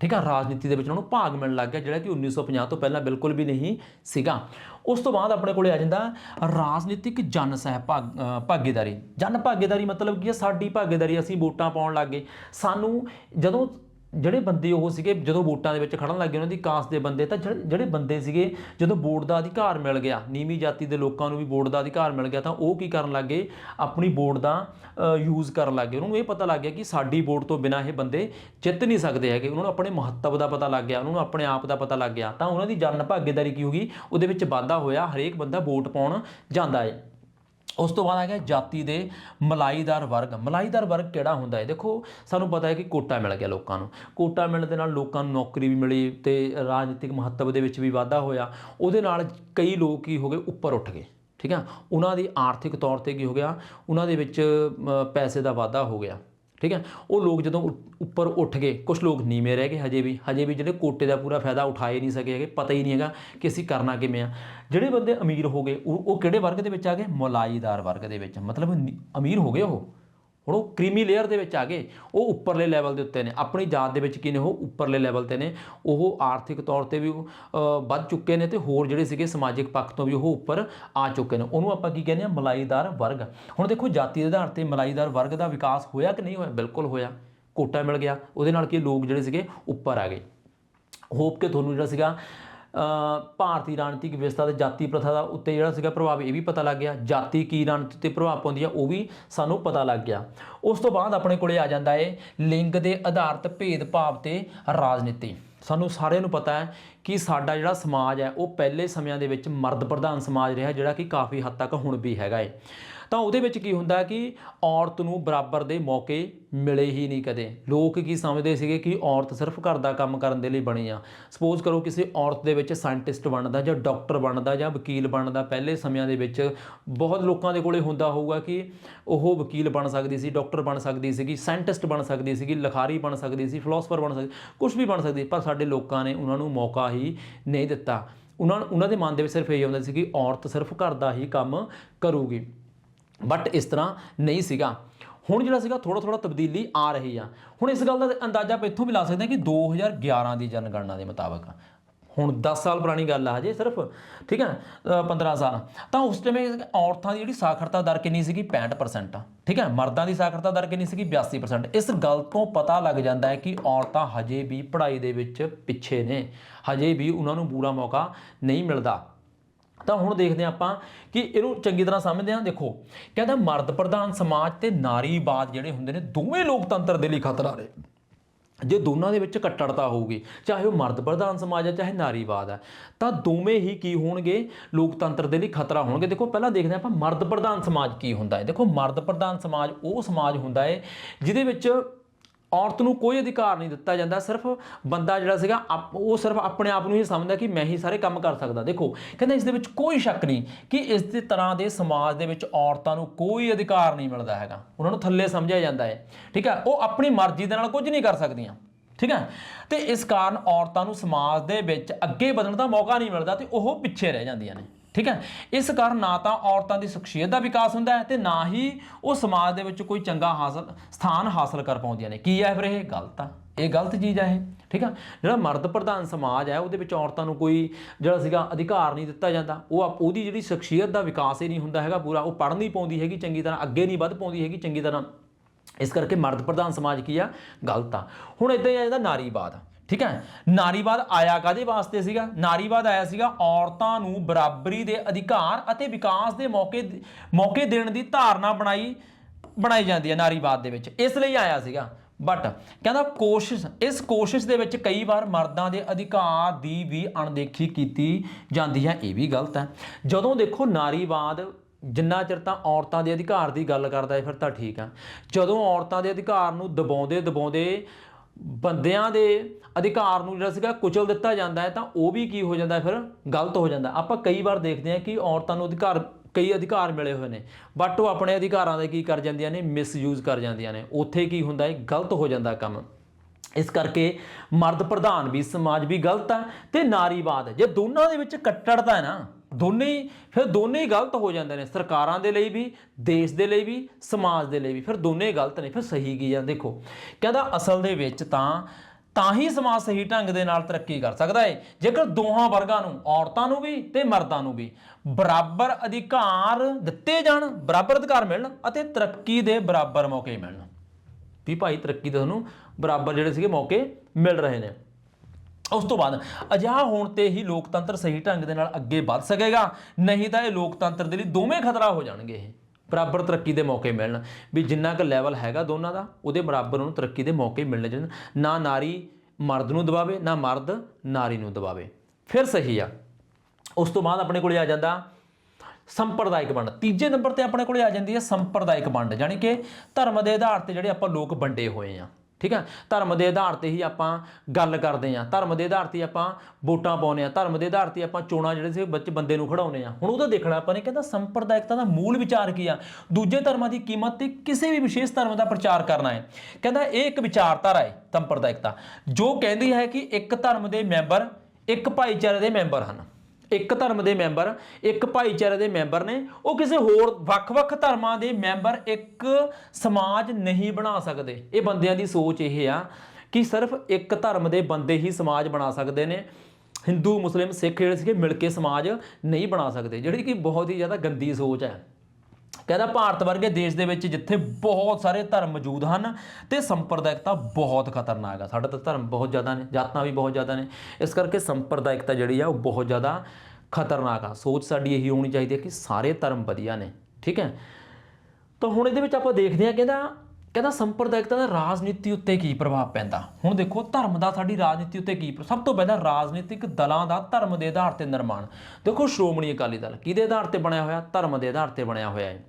ਠੀਕ ਆ? ਰਾਜਨੀਤੀ ਦੇ ਵਿੱਚ ਉਹਨਾਂ ਨੂੰ ਭਾਗ ਮਿਲਣ ਲੱਗ ਗਿਆ, ਜਿਹੜਾ ਕਿ 1950 ਤੋਂ ਪਹਿਲਾਂ ਬਿਲਕੁਲ ਵੀ ਨਹੀਂ ਸੀਗਾ। ਉਸ ਤੋਂ ਬਾਅਦ ਆਪਣੇ ਕੋਲੇ ਆ ਜਾਂਦਾ ਰਾਜਨੀਤਿਕ ਜਨ ਸਹਿ ਭਾਗ- ਭਾਗੀਦਾਰੀ। ਜਨ ਭਾਗੀਦਾਰੀ ਮਤਲਬ ਕੀ ਹੈ ਸਾਡੀ ਭਾਗੀਦਾਰੀ, ਅਸੀਂ ਵੋਟਾਂ ਪਾਉਣ ਲੱਗ ਗਏ। ਸਾਨੂੰ ਜਦੋਂ ਜਿਹੜੇ ਬੰਦੇ ਉਹ ਸੀਗੇ, ਜਦੋਂ ਵੋਟਾਂ ਦੇ ਵਿੱਚ ਖੜਨ ਲੱਗੇ ਉਹਨਾਂ ਦੀ ਕਾਸਟ ਦੇ ਬੰਦੇ, ਤਾਂ ਜਿਹੜੇ ਜਿਹੜੇ ਬੰਦੇ ਸੀਗੇ, ਜਦੋਂ ਵੋਟ ਦਾ ਅਧਿਕਾਰ ਮਿਲ ਗਿਆ, ਨੀਵੀਂ ਜਾਤੀ ਦੇ ਲੋਕਾਂ ਨੂੰ ਵੀ ਵੋਟ ਦਾ ਅਧਿਕਾਰ ਮਿਲ ਗਿਆ, ਤਾਂ ਉਹ ਕੀ ਕਰਨ ਲੱਗੇ ਆਪਣੀ ਵੋਟ ਦਾ ਯੂਜ਼ ਕਰਨ ਲੱਗੇ ਉਹਨਾਂ ਨੂੰ ਇਹ ਪਤਾ ਲੱਗ ਗਿਆ ਕਿ ਸਾਡੀ ਵੋਟ ਤੋਂ ਬਿਨਾਂ ਇਹ ਬੰਦੇ ਜਿੱਤ ਨਹੀਂ ਸਕਦੇ ਹੈਗੇ। ਉਹਨਾਂ ਨੂੰ ਆਪਣੇ ਮਹੱਤਵ ਦਾ ਪਤਾ ਲੱਗ ਗਿਆ, ਉਹਨਾਂ ਨੂੰ ਆਪਣੇ ਆਪ ਦਾ ਪਤਾ ਲੱਗ ਗਿਆ। ਤਾਂ ਉਹਨਾਂ ਦੀ ਜਨ ਭਾਗੀਦਾਰੀ ਕੀ ਹੋਗੀ ਉਹਦੇ ਵਿੱਚ ਵਾਧਾ ਹੋਇਆ, ਹਰੇਕ ਬੰਦਾ ਵੋਟ ਪਾਉਣ ਜਾਂਦਾ ਹੈ। ਉਸ ਤੋਂ ਬਾਅਦ ਆ ਗਿਆ ਜਾਤੀ ਦੇ ਮਲਾਈਦਾਰ ਵਰਗ। ਮਲਾਈਦਾਰ ਵਰਗ ਕਿਹੜਾ ਹੁੰਦਾ ਹੈ? ਦੇਖੋ, ਸਾਨੂੰ ਪਤਾ ਹੈ ਕਿ ਕੋਟਾ ਮਿਲ ਗਿਆ ਲੋਕਾਂ ਨੂੰ। ਕੋਟਾ ਮਿਲਣ ਦੇ ਨਾਲ ਲੋਕਾਂ ਨੂੰ ਨੌਕਰੀ ਵੀ ਮਿਲੀ ਤੇ ਰਾਜਨੀਤਿਕ ਮਹੱਤਵ ਦੇ ਵਿੱਚ ਵੀ ਵਾਧਾ ਹੋਇਆ। ਉਹਦੇ ਨਾਲ ਕਈ ਲੋਕ ਕੀ ਹੋ ਗਏ? ਉੱਪਰ ਉੱਠ ਗਏ। ਠੀਕ ਆ? ਉਹਨਾਂ ਦੀ ਆਰਥਿਕ ਤੌਰ ਤੇ ਕੀ ਹੋ ਗਿਆ? ਉਹਨਾਂ ਦੇ ਵਿੱਚ ਪੈਸੇ ਦਾ ਵਾਧਾ ਹੋ ਗਿਆ। ਠੀਕ ਹੈ? ਉਹ ਲੋਕ ਜਦੋਂ ਉ- ਉੱਪਰ ਉੱਠ ਗਏ ਕੁਝ ਲੋਕ ਨੀਵੇਂ ਰਹਿ ਗਏ ਹਜੇ ਵੀ ਹਜੇ ਵੀ ਜਿਹੜੇ ਕੋਟੇ ਦਾ ਪੂਰਾ ਫਾਇਦਾ ਉਠਾ ਹੀ ਨਹੀਂ ਸਕੇ ਹੈਗੇ, ਪਤਾ ਹੀ ਨਹੀਂ ਹੈਗਾ ਕਿ ਅਸੀਂ ਕਰਨਾ ਕਿਵੇਂ ਆ। ਜਿਹੜੇ ਬੰਦੇ ਅਮੀਰ ਹੋ ਗਏ, ਉਹ ਉਹ ਕਿਹੜੇ ਵਰਗ ਦੇ ਵਿੱਚ ਆ ਗਏ? ਮਲਾਈਦਾਰ ਵਰਗ ਦੇ ਵਿੱਚ। ਮਤਲਬ ਅਮੀਰ ਹੋ ਗਏ ਉਹ। ਹੁਣ ਉਹ ਕ੍ਰੀਮੀ ਲੇਅਰ ਦੇ ਵਿੱਚ ਆ ਗਏ, ਉਹ ਉੱਪਰਲੇ ਲੈਵਲ ਦੇ ਉੱਤੇ ਨੇ। ਆਪਣੀ ਜਾਤ ਦੇ ਵਿੱਚ ਕੀ ਨੇ ਉਹ ਉੱਪਰਲੇ ਲੈਵਲ ਤੇ ਨੇ। ਉਹ ਆਰਥਿਕ ਤੌਰ ਤੇ ਵੀ ਵੱਧ ਚੁੱਕੇ ਨੇ ਤੇ ਹੋਰ ਜਿਹੜੇ ਸੀਗੇ ਸਮਾਜਿਕ ਪੱਖ ਤੋਂ ਵੀ ਉਹ ਉੱਪਰ ਆ ਚੁੱਕੇ ਨੇ। ਉਹਨੂੰ ਆਪਾਂ ਕੀ ਕਹਿੰਦੇ ਆ ਮਲਾਈਦਾਰ ਵਰਗ। ਹੁਣ ਦੇਖੋ, ਜਾਤੀ ਦੇ ਆਧਾਰ ਤੇ ਮਲਾਈਦਾਰ ਵਰਗ ਦਾ ਵਿਕਾਸ ਹੋਇਆ ਕਿ ਨਹੀਂ ਹੋਇਆ? ਬਿਲਕੁਲ ਹੋਇਆ। ਕੋਟਾ ਮਿਲ ਗਿਆ। ਉਹਦੇ ਨਾਲ ਕੀ ਲੋਕ ਜਿਹੜੇ ਸੀਗੇ? ਉੱਪਰ ਆ ਗਏ। ਹੋਪ ਕਿ ਤੁਹਾਨੂੰ ਜਿਹੜਾ ਸੀਗਾ ਭਾਰਤੀ ਰਾਜਨੀਤਿਕ ਵਿਵਸਥਾ ਤੇ ਜਾਤੀ ਪ੍ਰਥਾ ਦਾ ਉੱਤੇ ਜਿਹੜਾ ਸੀਗਾ ਪ੍ਰਭਾਵ, ਇਹ ਵੀ ਪਤਾ ਲੱਗ ਗਿਆ। ਜਾਤੀ ਕੀ ਰਾਜਨੀਤੀ ਤੇ ਪ੍ਰਭਾਵ ਪਾਉਂਦੀ ਆ, ਉਹ ਵੀ ਸਾਨੂੰ ਪਤਾ ਲੱਗ ਗਿਆ। ਉਸ ਤੋਂ ਬਾਅਦ ਆਪਣੇ ਕੋਲੇ ਆ ਜਾਂਦਾ ਏ ਲਿੰਗ ਦੇ ਆਧਾਰਿਤ ਭੇਦਭਾਵ ਤੇ ਰਾਜਨੀਤੀ। ਸਾਨੂੰ ਸਾਰਿਆਂ ਨੂੰ ਪਤਾ ਹੈ ਕਿ ਸਾਡਾ ਜਿਹੜਾ ਸਮਾਜ ਹੈ, ਉਹ ਪਹਿਲੇ ਸਮਿਆਂ ਦੇ ਵਿੱਚ ਮਰਦ ਪ੍ਰਧਾਨ ਸਮਾਜ ਰਿਹਾ, ਜਿਹੜਾ ਕਿ ਕਾਫੀ ਹੱਦ ਤੱਕ ਹੁਣ ਵੀ ਹੈਗਾ ਏ। ਤਾਂ ਉਹਦੇ ਵਿੱਚ ਕੀ ਹੁੰਦਾ ਕਿ ਔਰਤ ਨੂੰ ਬਰਾਬਰ ਦੇ ਮੌਕੇ ਮਿਲੇ ਹੀ ਨਹੀਂ ਕਦੇ। ਲੋਕ ਕੀ ਸਮਝਦੇ ਸੀਗੇ ਕਿ ਔਰਤ ਸਿਰਫ ਘਰ ਦਾ ਕੰਮ ਕਰਨ ਦੇ ਲਈ ਬਣੀ ਆ। ਸਪੋਜ਼ ਕਰੋ ਕਿਸੇ ਔਰਤ ਦੇ ਵਿੱਚ ਸਾਇੰਟਿਸਟ ਬਣਦਾ ਜਾਂ ਡਾਕਟਰ ਬਣਦਾ ਜਾਂ ਵਕੀਲ ਬਣਦਾ, ਪਹਿਲੇ ਸਮਿਆਂ ਦੇ ਵਿੱਚ ਬਹੁਤ ਲੋਕਾਂ ਦੇ ਕੋਲੇ ਹੁੰਦਾ ਹੋਊਗਾ ਕਿ ਉਹ ਵਕੀਲ ਬਣ ਸਕਦੀ ਸੀ ਡਾਕਟਰ ਬਣ ਸਕਦੀ ਸੀਗੀ ਸਾਇੰਟਿਸਟ ਬਣ ਸਕਦੀ ਸੀਗੀ, ਲਿਖਾਰੀ ਬਣ ਸਕਦੀ ਸੀ ਫਿਲਾਸਫਰ ਬਣ ਸਕਦੀ ਕੁਝ ਵੀ ਬਣ ਸਕਦੀ, ਪਰ ਸਾਡੇ ਲੋਕਾਂ ਨੇ ਉਹਨਾਂ ਨੂੰ ਮੌਕਾ ਹੀ ਨਹੀਂ ਦਿੱਤਾ। ਉਹਨਾਂ ਉਹਨਾਂ ਦੇ ਮਨ ਦੇ ਵਿੱਚ ਸਿਰਫ ਇਹ ਹੁੰਦਾ ਸੀ ਕਿ ਔਰਤ ਸਿਰਫ ਘਰ ਦਾ ਹੀ ਕੰਮ ਕਰੂਗੀ। ਬਟ ਇਸ ਤਰ੍ਹਾਂ ਨਹੀਂ ਸੀਗਾ। ਹੁਣ ਜਿਹੜਾ ਸੀਗਾ ਥੋੜਾ ਥੋੜਾ ਤਬਦੀਲੀ ਆ ਰਹੀ ਆ। ਹੁਣ ਇਸ ਗੱਲ ਦਾ ਅੰਦਾਜ਼ਾ ਆਪਾਂ ਇੱਥੋਂ ਵੀ ਲਾ ਸਕਦੇ ਹਾਂ ਕਿ 2011 ਦੀ ਜਨਗਣਨਾ ਦੇ ਮੁਤਾਬਕ। ਹੁਣ 10 ਸਾਲ ਪੁਰਾਣੀ ਗੱਲ ਆ ਹਜੇ ਸਿਰਫ ਠੀਕ ਹੈ ਅ, 15 ਸਾਲ। ਤਾਂ ਉਸ ਟਾਈਮ ਔਰਤਾਂ ਦੀ ਜਿਹੜੀ ਸਾਖਰਤਾ ਦਰ ਕਿੰਨੀ ਸੀਗੀ? 65% ਆ ਠੀਕ ਹੈ ਮਰਦਾਂ ਦੀ ਸਾਖਰਤਾ ਦਰ ਕਿੰਨੀ ਸੀਗੀ? 82% ਇਸ ਗੱਲ ਤੋਂ ਪਤਾ ਲੱਗ ਜਾਂਦਾ ਹੈ ਕਿ ਔਰਤਾਂ ਹਜੇ ਵੀ ਪੜ੍ਹਾਈ ਦੇ ਵਿੱਚ ਪਿੱਛੇ ਨੇ। ਹਜੇ ਵੀ ਉਹਨਾਂ ਨੂੰ ਪੂਰਾ ਮੌਕਾ ਨਹੀਂ ਮਿਲਦਾ। ਤਾਂ ਹੁਣ ਦੇਖਦੇ ਹਾਂ ਆਪਾਂ ਕਿ ਇਹਨੂੰ ਚੰਗੀ ਤਰ੍ਹਾਂ ਸਮਝਦੇ ਹਾਂ। ਦੇਖੋ, ਕਹਿੰਦਾ ਮਰਦ ਪ੍ਰਧਾਨ ਸਮਾਜ ਤੇ ਨਾਰੀਵਾਦ ਜਿਹੜੇ ਹੁੰਦੇ ਨੇ, ਦੋਵੇਂ ਲੋਕਤੰਤਰ ਦੇ ਲਈ ਖਤਰਾ ਨੇ। ਜੇ ਦੋਨਾਂ ਦੇ ਵਿੱਚ ਕੱਟੜਤਾ ਹੋਊਗੀ, ਚਾਹੇ ਉਹ ਮਰਦ ਪ੍ਰਧਾਨ ਸਮਾਜ ਹੈ, ਚਾਹੇ ਨਾਰੀਵਾਦ ਹੈ, ਤਾਂ ਦੋਵੇਂ ਹੀ ਕੀ ਹੋਣਗੇ? ਲੋਕਤੰਤਰ ਦੇ ਲਈ ਖਤਰਾ ਹੋਣਗੇ। ਦੇਖੋ, ਪਹਿਲਾਂ ਦੇਖਦੇ ਹਾਂ ਆਪਾਂ ਮਰਦ ਪ੍ਰਧਾਨ ਸਮਾਜ ਕੀ ਹੁੰਦਾ ਹੈ। ਦੇਖੋ, ਮਰਦ ਪ੍ਰਧਾਨ ਸਮਾਜ ਉਹ ਸਮਾਜ ਹੁੰਦਾ ਹੈ, ਜਿਹਦੇ ਵਿੱਚ ਔਰਤ ਨੂੰ ਕੋਈ ਅਧਿਕਾਰ ਨਹੀਂ ਦਿੱਤਾ ਜਾਂਦਾ, ਸਿਰਫ ਬੰਦਾ ਜਿਹੜਾ ਸੀਗਾ ਆਪ- ਉਹ ਸਿਰਫ ਆਪਣੇ ਆਪ ਨੂੰ ਹੀ ਸਮਝਦਾ ਕਿ ਮੈਂ ਹੀ ਸਾਰੇ ਕੰਮ ਕਰ ਸਕਦਾ। ਦੇਖੋ, ਕਹਿੰਦਾ ਇਸ ਦੇ ਵਿੱਚ ਕੋਈ ਸ਼ੱਕ ਨਹੀਂ ਕਿ ਇਸ ਦੇ ਤਰ੍ਹਾਂ ਦੇ ਸਮਾਜ ਦੇ ਵਿੱਚ ਔਰਤਾਂ ਨੂੰ ਕੋਈ ਅਧਿਕਾਰ ਨਹੀਂ ਮਿਲਦਾ ਹੈਗਾ। ਉਹਨਾਂ ਨੂੰ ਥੱਲੇ ਸਮਝਿਆ ਜਾਂਦਾ ਹੈ, ਠੀਕ ਹੈ? ਉਹ ਆਪਣੀ ਮਰਜ਼ੀ ਦੇ ਨਾਲ ਕੁਝ ਨਹੀਂ ਕਰ ਸਕਦੀਆਂ, ਠੀਕ ਹੈ? ਤੇ ਇਸ ਕਾਰਨ ਔਰਤਾਂ ਨੂੰ ਸਮਾਜ ਦੇ ਵਿੱਚ ਅੱਗੇ ਵਧਣ ਦਾ ਮੌਕਾ ਨਹੀਂ ਮਿਲਦਾ ਤੇ ਉਹ ਪਿੱਛੇ ਰਹਿ ਜਾਂਦੀਆਂ ਨੇ। ਠੀਕ ਹੈ? ਇਸ ਕਾਰਨ ਨਾ ਤਾਂ ਔਰਤਾਂ ਦੀ ਸ਼ਖਸੀਅਤ ਦਾ ਵਿਕਾਸ ਹੁੰਦਾ ਹੈ ਤੇ ਨਾ ਹੀ ਉਹ ਸਮਾਜ ਦੇ ਵਿੱਚ ਕੋਈ ਚੰਗਾ ਹਾਸਲ, ਸਥਾਨ ਹਾਸਲ ਕਰ ਪਾਉਂਦੀਆਂ ਨੇ। ਕੀ ਹੈ ਫਿਰ ਇਹ? ਗਲਤ ਆ। ਇਹ ਗਲਤ ਚੀਜ਼ ਆ ਇਹ, ਠੀਕ ਆ? ਜਿਹੜਾ ਮਰਦ ਪ੍ਰਧਾਨ ਸਮਾਜ ਹੈ, ਉਹਦੇ ਵਿੱਚ ਔਰਤਾਂ ਨੂੰ ਕੋਈ ਜਿਹੜਾ ਸੀਗਾ ਅਧਿਕਾਰ ਨਹੀਂ ਦਿੱਤਾ ਜਾਂਦਾ। ਉਹ ਆਪ- ਉਹਦੀ ਜਿਹੜੀ ਸ਼ਖਸੀਅਤ ਦਾ ਵਿਕਾਸ ਹੀ ਨਹੀਂ ਹੁੰਦਾ ਹੈਗਾ ਪੂਰਾ। ਉਹ ਪੜ੍ਹ ਨਹੀਂ ਪਾਉਂਦੀ ਹੈਗੀ ਚੰਗੀ ਤਰ੍ਹਾਂ, ਅੱਗੇ ਨਹੀਂ ਵੱਧ ਪਾਉਂਦੀ ਹੈਗੀ ਚੰਗੀ ਤਰ੍ਹਾਂ। ਇਸ ਕਰਕੇ ਮਰਦ ਪ੍ਰਧਾਨ ਸਮਾਜ ਕੀ ਆ? ਗਲਤ ਆ। ਹੁਣ ਇਦਾਂ ਹੀ ਆ ਜਾਂਦਾ ਨਾਰੀਵਾਦ। ਠੀਕ ਹੈ? ਨਾਰੀਵਾਦ ਆਇਆ ਕਾਦੇ ਵਾਸਤੇ ਸੀਗਾ? ਨਾਰੀਵਾਦ ਆਇਆ ਸੀਗਾ ਔਰਤਾਂ ਨੂੰ ਬਰਾਬਰੀ ਦੇ ਅਧਿਕਾਰ ਅਤੇ ਵਿਕਾਸ ਦੇ ਮੌਕੇ ਮੌਕੇ ਦੇਣ ਦੀ ਧਾਰਨਾ ਬਣਾਈ ਬਣਾਈ ਜਾਂਦੀ ਹੈ ਨਾਰੀਵਾਦ ਦੇ ਵਿੱਚ। ਇਸ ਲਈ ਆਇਆ ਸੀਗਾ। ਬਟ ਕਹਿੰਦਾ ਕੋਸ਼ਿਸ਼, ਇਸ ਕੋਸ਼ਿਸ਼ ਦੇ ਵਿੱਚ ਕਈ ਵਾਰ ਮਰਦਾਂ ਦੇ ਅਧਿਕਾਰ ਦੀ ਵੀ ਅਣਦੇਖੀ ਕੀਤੀ ਜਾਂਦੀ ਹੈ। ਇਹ ਵੀ ਗਲਤ ਹੈ। ਜਦੋਂ ਦੇਖੋ ਨਾਰੀਵਾਦ ਜਿੰਨਾ ਚਿਰ ਤਾਂ ਔਰਤਾਂ ਦੇ ਅਧਿਕਾਰ ਦੀ ਗੱਲ ਕਰਦਾ ਹੈ, ਫਿਰ ਤਾਂ ਠੀਕ ਆ ਜਦੋਂ ਔਰਤਾਂ ਦੇ ਅਧਿਕਾਰ ਨੂੰ ਦਬਾਉਂਦੇ ਦਬਾਉਂਦੇ ਬੰਦਿਆਂ ਦੇ ਅਧਿਕਾਰ ਨੂੰ ਜਿਹੜਾ ਸੀਗਾ ਕੁਚਲ ਦਿੱਤਾ ਜਾਂਦਾ ਹੈ ਤਾਂ ਉਹ ਵੀ ਕੀ ਹੋ ਜਾਂਦਾ ਫਿਰ? ਗਲਤ ਹੋ ਜਾਂਦਾ ਆਪਾਂ ਕਈ ਵਾਰ ਦੇਖਦੇ ਹਾਂ ਕਿ ਔਰਤਾਂ ਨੂੰ ਅਧਿਕਾਰ, ਕਈ ਅਧਿਕਾਰ ਮਿਲੇ ਹੋਏ ਨੇ। ਬਟ ਉਹ ਆਪਣੇ ਅਧਿਕਾਰਾਂ ਦੇ ਕੀ ਕਰ ਜਾਂਦੀਆਂ ਨੇ? ਮਿਸਯੂਜ਼ ਕਰ ਜਾਂਦੀਆਂ ਨੇ। ਉੱਥੇ ਕੀ ਹੁੰਦਾ ਹੈ? ਗਲਤ ਹੋ ਜਾਂਦਾ ਕੰਮ। ਇਸ ਕਰਕੇ ਮਰਦ ਪ੍ਰਧਾਨ ਵੀ ਸਮਾਜ ਵੀ ਗਲਤ ਹੈ ਤੇ ਨਾਰੀਵਾਦ ਜੇ ਦੋਨਾਂ ਦੇ ਵਿੱਚ ਕੱਟੜਤਾ ਹੈ ਨਾ ਦੋਨੇ ਹੀ ਫਿਰ ਦੋਨੇ ਹੀ ਗਲਤ ਹੋ ਜਾਂਦੇ ਨੇ। ਸਰਕਾਰਾਂ ਦੇ ਲਈ ਵੀ, ਦੇਸ਼ ਦੇ ਲਈ ਵੀ, ਸਮਾਜ ਦੇ ਲਈ ਵੀ। ਫਿਰ ਦੋਨੇ ਗਲਤ ਨੇ। ਫਿਰ ਸਹੀ ਕੀ ਆ? ਦੇਖੋ, ਕਹਿੰਦਾ ਅਸਲ ਦੇ ਵਿੱਚ ਤਾਂ ਤਾਂ ਹੀ ਸਮਾਜ ਸਹੀ ਢੰਗ ਦੇ ਨਾਲ ਤਰੱਕੀ ਕਰ ਸਕਦਾ ਹੈ ਜੇਕਰ ਦੋਹਾਂ ਵਰਗਾਂ ਨੂੰ, ਔਰਤਾਂ ਨੂੰ ਵੀ ਤੇ ਮਰਦਾਂ ਨੂੰ ਵੀ ਬਰਾਬਰ ਅਧਿਕਾਰ ਦਿੱਤੇ ਜਾਣ, ਬਰਾਬਰ ਅਧਿਕਾਰ ਮਿਲਣ ਅਤੇ ਤਰੱਕੀ ਦੇ ਬਰਾਬਰ ਮੌਕੇ ਮਿਲਣ। ਵੀ ਭਾਈ, ਤਰੱਕੀ ਦੇ ਤੁਹਾਨੂੰ ਬਰਾਬਰ ਜਿਹੜੇ ਸੀਗੇ ਮੌਕੇ ਮਿਲ ਰਹੇ ਨੇ। ਉਸ ਤੋਂ ਬਾਅਦ ਅਜਿਹਾ ਹੋਣ ਤੇ ਹੀ ਲੋਕਤੰਤਰ ਸਹੀ ਢੰਗ ਦੇ ਨਾਲ ਅੱਗੇ ਵੱਧ ਸਕੇਗਾ। ਨਹੀਂ ਤਾਂ ਇਹ ਲੋਕਤੰਤਰ ਦੇ ਲਈ ਦੋਵੇਂ ਖਤਰਾ ਹੋ ਜਾਣਗੇ ਇਹ। ਬਰਾਬਰ ਤਰੱਕੀ ਦੇ ਮੌਕੇ ਮਿਲਣ। ਵੀ ਜਿੰਨਾ ਕੁ ਲੈਵਲ ਹੈਗਾ ਦੋਨਾਂ ਦਾ, ਉਹਦੇ ਬਰਾਬਰ ਉਹਨੂੰ ਤਰੱਕੀ ਦੇ ਮੌਕੇ ਮਿਲਣੇ ਚਾਹੀਦੇ ਨਾ। ਨਾਰੀ ਮਰਦ ਨੂੰ ਦਬਾਵੇ, ਨਾ ਮਰਦ ਨਾਰੀ ਨੂੰ ਦਬਾਵੇ। ਫਿਰ ਸਹੀ ਆ। ਉਸ ਤੋਂ ਬਾਅਦ ਆਪਣੇ ਕੋਲੇ ਆ ਜਾਂਦਾ ਸੰਪਰਦਾਇਕ ਵੰਡ। ਤੀਜੇ ਨੰਬਰ ਤੇ ਆਪਣੇ ਕੋਲੇ ਆ ਜਾਂਦੀ ਹੈ ਸੰਪਰਦਾਇਕ ਵੰਡ। ਯਾਨੀ ਕਿ ਧਰਮ ਦੇ ਆਧਾਰ ਤੇ ਜਿਹੜੇ ਆਪਾਂ ਲੋਕ ਵੰਡੇ ਹੋਏ ਆ। ਠੀਕ ਹੈ? ਧਰਮ ਦੇ ਆਧਾਰ ਤੇ ਹੀ ਆਪਾਂ ਗੱਲ ਕਰਦੇ ਆ ਧਰਮ ਦੇ ਆਧਾਰ ਤੇ ਆਪਾਂ ਵੋਟਾਂ ਪਾਉਂਦੇ ਆ ਧਰਮ ਦੇ ਆਧਾਰ ਤੇ ਆਪਾਂ ਚੋਣਾਂ ਜਿਹੜੇ ਸੀ ਬੱਚ ਬੰਦੇ ਨੂੰ ਖੜਾਉਂਦੇ ਆ ਹੁਣ ਉਹਦਾ ਦੇਖਣਾ ਆਪਾਂ ਨੇ ਕਹਿੰਦਾ ਸੰਪਰਦਾਇਕਤਾ ਦਾ ਮੂਲ ਵਿਚਾਰ ਕੀ ਆ? ਦੂਜੇ ਧਰਮਾਂ ਦੀ ਕੀਮਤ ਤੇ ਕਿਸੇ ਵੀ ਵਿਸ਼ੇਸ਼ ਧਰਮ ਦਾ ਪ੍ਰਚਾਰ ਕਰਨਾ ਹੈ। ਕਹਿੰਦਾ ਇਹ ਇੱਕ ਵਿਚਾਰਧਾਰਾ ਹੈ, ਸੰਪਰਦਾਇਕਤਾ। ਜੋ ਕਹਿੰਦੀ ਹੈ ਕਿ ਇੱਕ ਧਰਮ ਦੇ ਮੈਂਬਰ ਇੱਕ ਭਾਈਚਾਰੇ ਦੇ ਮੈਂਬਰ ਹਨ। ਇੱਕ ਧਰਮ ਦੇ ਮੈਂਬਰ, ਇੱਕ ਭਾਈਚਾਰੇ ਦੇ ਮੈਂਬਰ ਨੇ, ਉਹ ਕਿਸੇ ਹੋਰ ਵੱਖ-ਵੱਖ ਧਰਮਾਂ ਦੇ ਮੈਂਬਰ ਇੱਕ ਸਮਾਜ ਨਹੀਂ ਬਣਾ ਸਕਦੇ। ਇਹ ਬੰਦਿਆਂ ਦੀ ਸੋਚ ਇਹ ਆ ਕਿ ਸਿਰਫ ਇੱਕ ਧਰਮ ਦੇ ਬੰਦੇ ਹੀ ਸਮਾਜ ਬਣਾ ਸਕਦੇ ਨੇ। ਹਿੰਦੂ, ਮੁਸਲਿਮ, ਸਿੱਖ ਜਿਹੜੇ ਸੀਗੇ, ਮਿਲ ਕੇ ਸਮਾਜ ਨਹੀਂ ਬਣਾ ਸਕਦੇ, ਜਿਹੜੀ ਕਿ ਬਹੁਤ ਹੀ ਜ਼ਿਆਦਾ ਗੰਦੀ ਸੋਚ ਹੈ। ਕਹਿੰਦਾ ਭਾਰਤ ਵਰਗੇ ਦੇਸ਼ ਦੇ ਵਿੱਚ ਜਿੱਥੇ ਬਹੁਤ ਸਾਰੇ ਧਰਮ ਮੌਜੂਦ ਹਨ ਤੇ ਸੰਪਰਦਾਇਕਤਾ ਬਹੁਤ ਖਤਰਨਾਕ ਆ। ਸਾਡੇ ਤਾਂ ਧਰਮ ਬਹੁਤ ਜ਼ਿਆਦਾ ਨੇ, ਜਾਤਾਂ ਵੀ ਬਹੁਤ ਜ਼ਿਆਦਾ ਨੇ। ਇਸ ਕਰਕੇ ਸੰਪਰਦਾਇਕਤਾ ਜਿਹੜੀ ਆ, ਉਹ ਬਹੁਤ ਜ਼ਿਆਦਾ ਖਤਰਨਾਕ ਆ। ਸੋਚ ਸਾਡੀ ਇਹੀ ਹੋਣੀ ਚਾਹੀਦੀ ਹੈ ਕਿ ਸਾਰੇ ਧਰਮ ਵਧੀਆ ਨੇ, ਠੀਕ ਹੈ? ਤਾਂ ਹੁਣ ਇਹਦੇ ਵਿੱਚ ਆਪਾਂ ਦੇਖਦੇ ਹਾਂ, ਕਹਿੰਦਾ ਕਹਿੰਦਾ ਸੰਪਰਦਾਇਕਤਾ ਦਾ ਰਾਜਨੀਤੀ ਉੱਤੇ ਕੀ ਪ੍ਰਭਾਵ ਪੈਂਦਾ? ਹੁਣ ਦੇਖੋ, ਧਰਮ ਦਾ ਸਾਡੀ ਰਾਜਨੀਤੀ ਉੱਤੇ ਕੀ, ਸਭ ਤੋਂ ਪਹਿਲਾਂ ਰਾਜਨੀਤਿਕ ਦਲਾਂ ਦਾ ਧਰਮ ਦੇ ਆਧਾਰ ਤੇ ਨਿਰਮਾਣ। ਦੇਖੋ, ਸ਼੍ਰੋਮਣੀ ਅਕਾਲੀ ਦਲ ਕਿਹਦੇ ਆਧਾਰ ਤੇ ਬਣਿਆ ਹੋਇਆ? ਧਰਮ ਦੇ ਆਧਾਰ ਤੇ ਬਣਿਆ ਹੋਇਆ ਹੈ।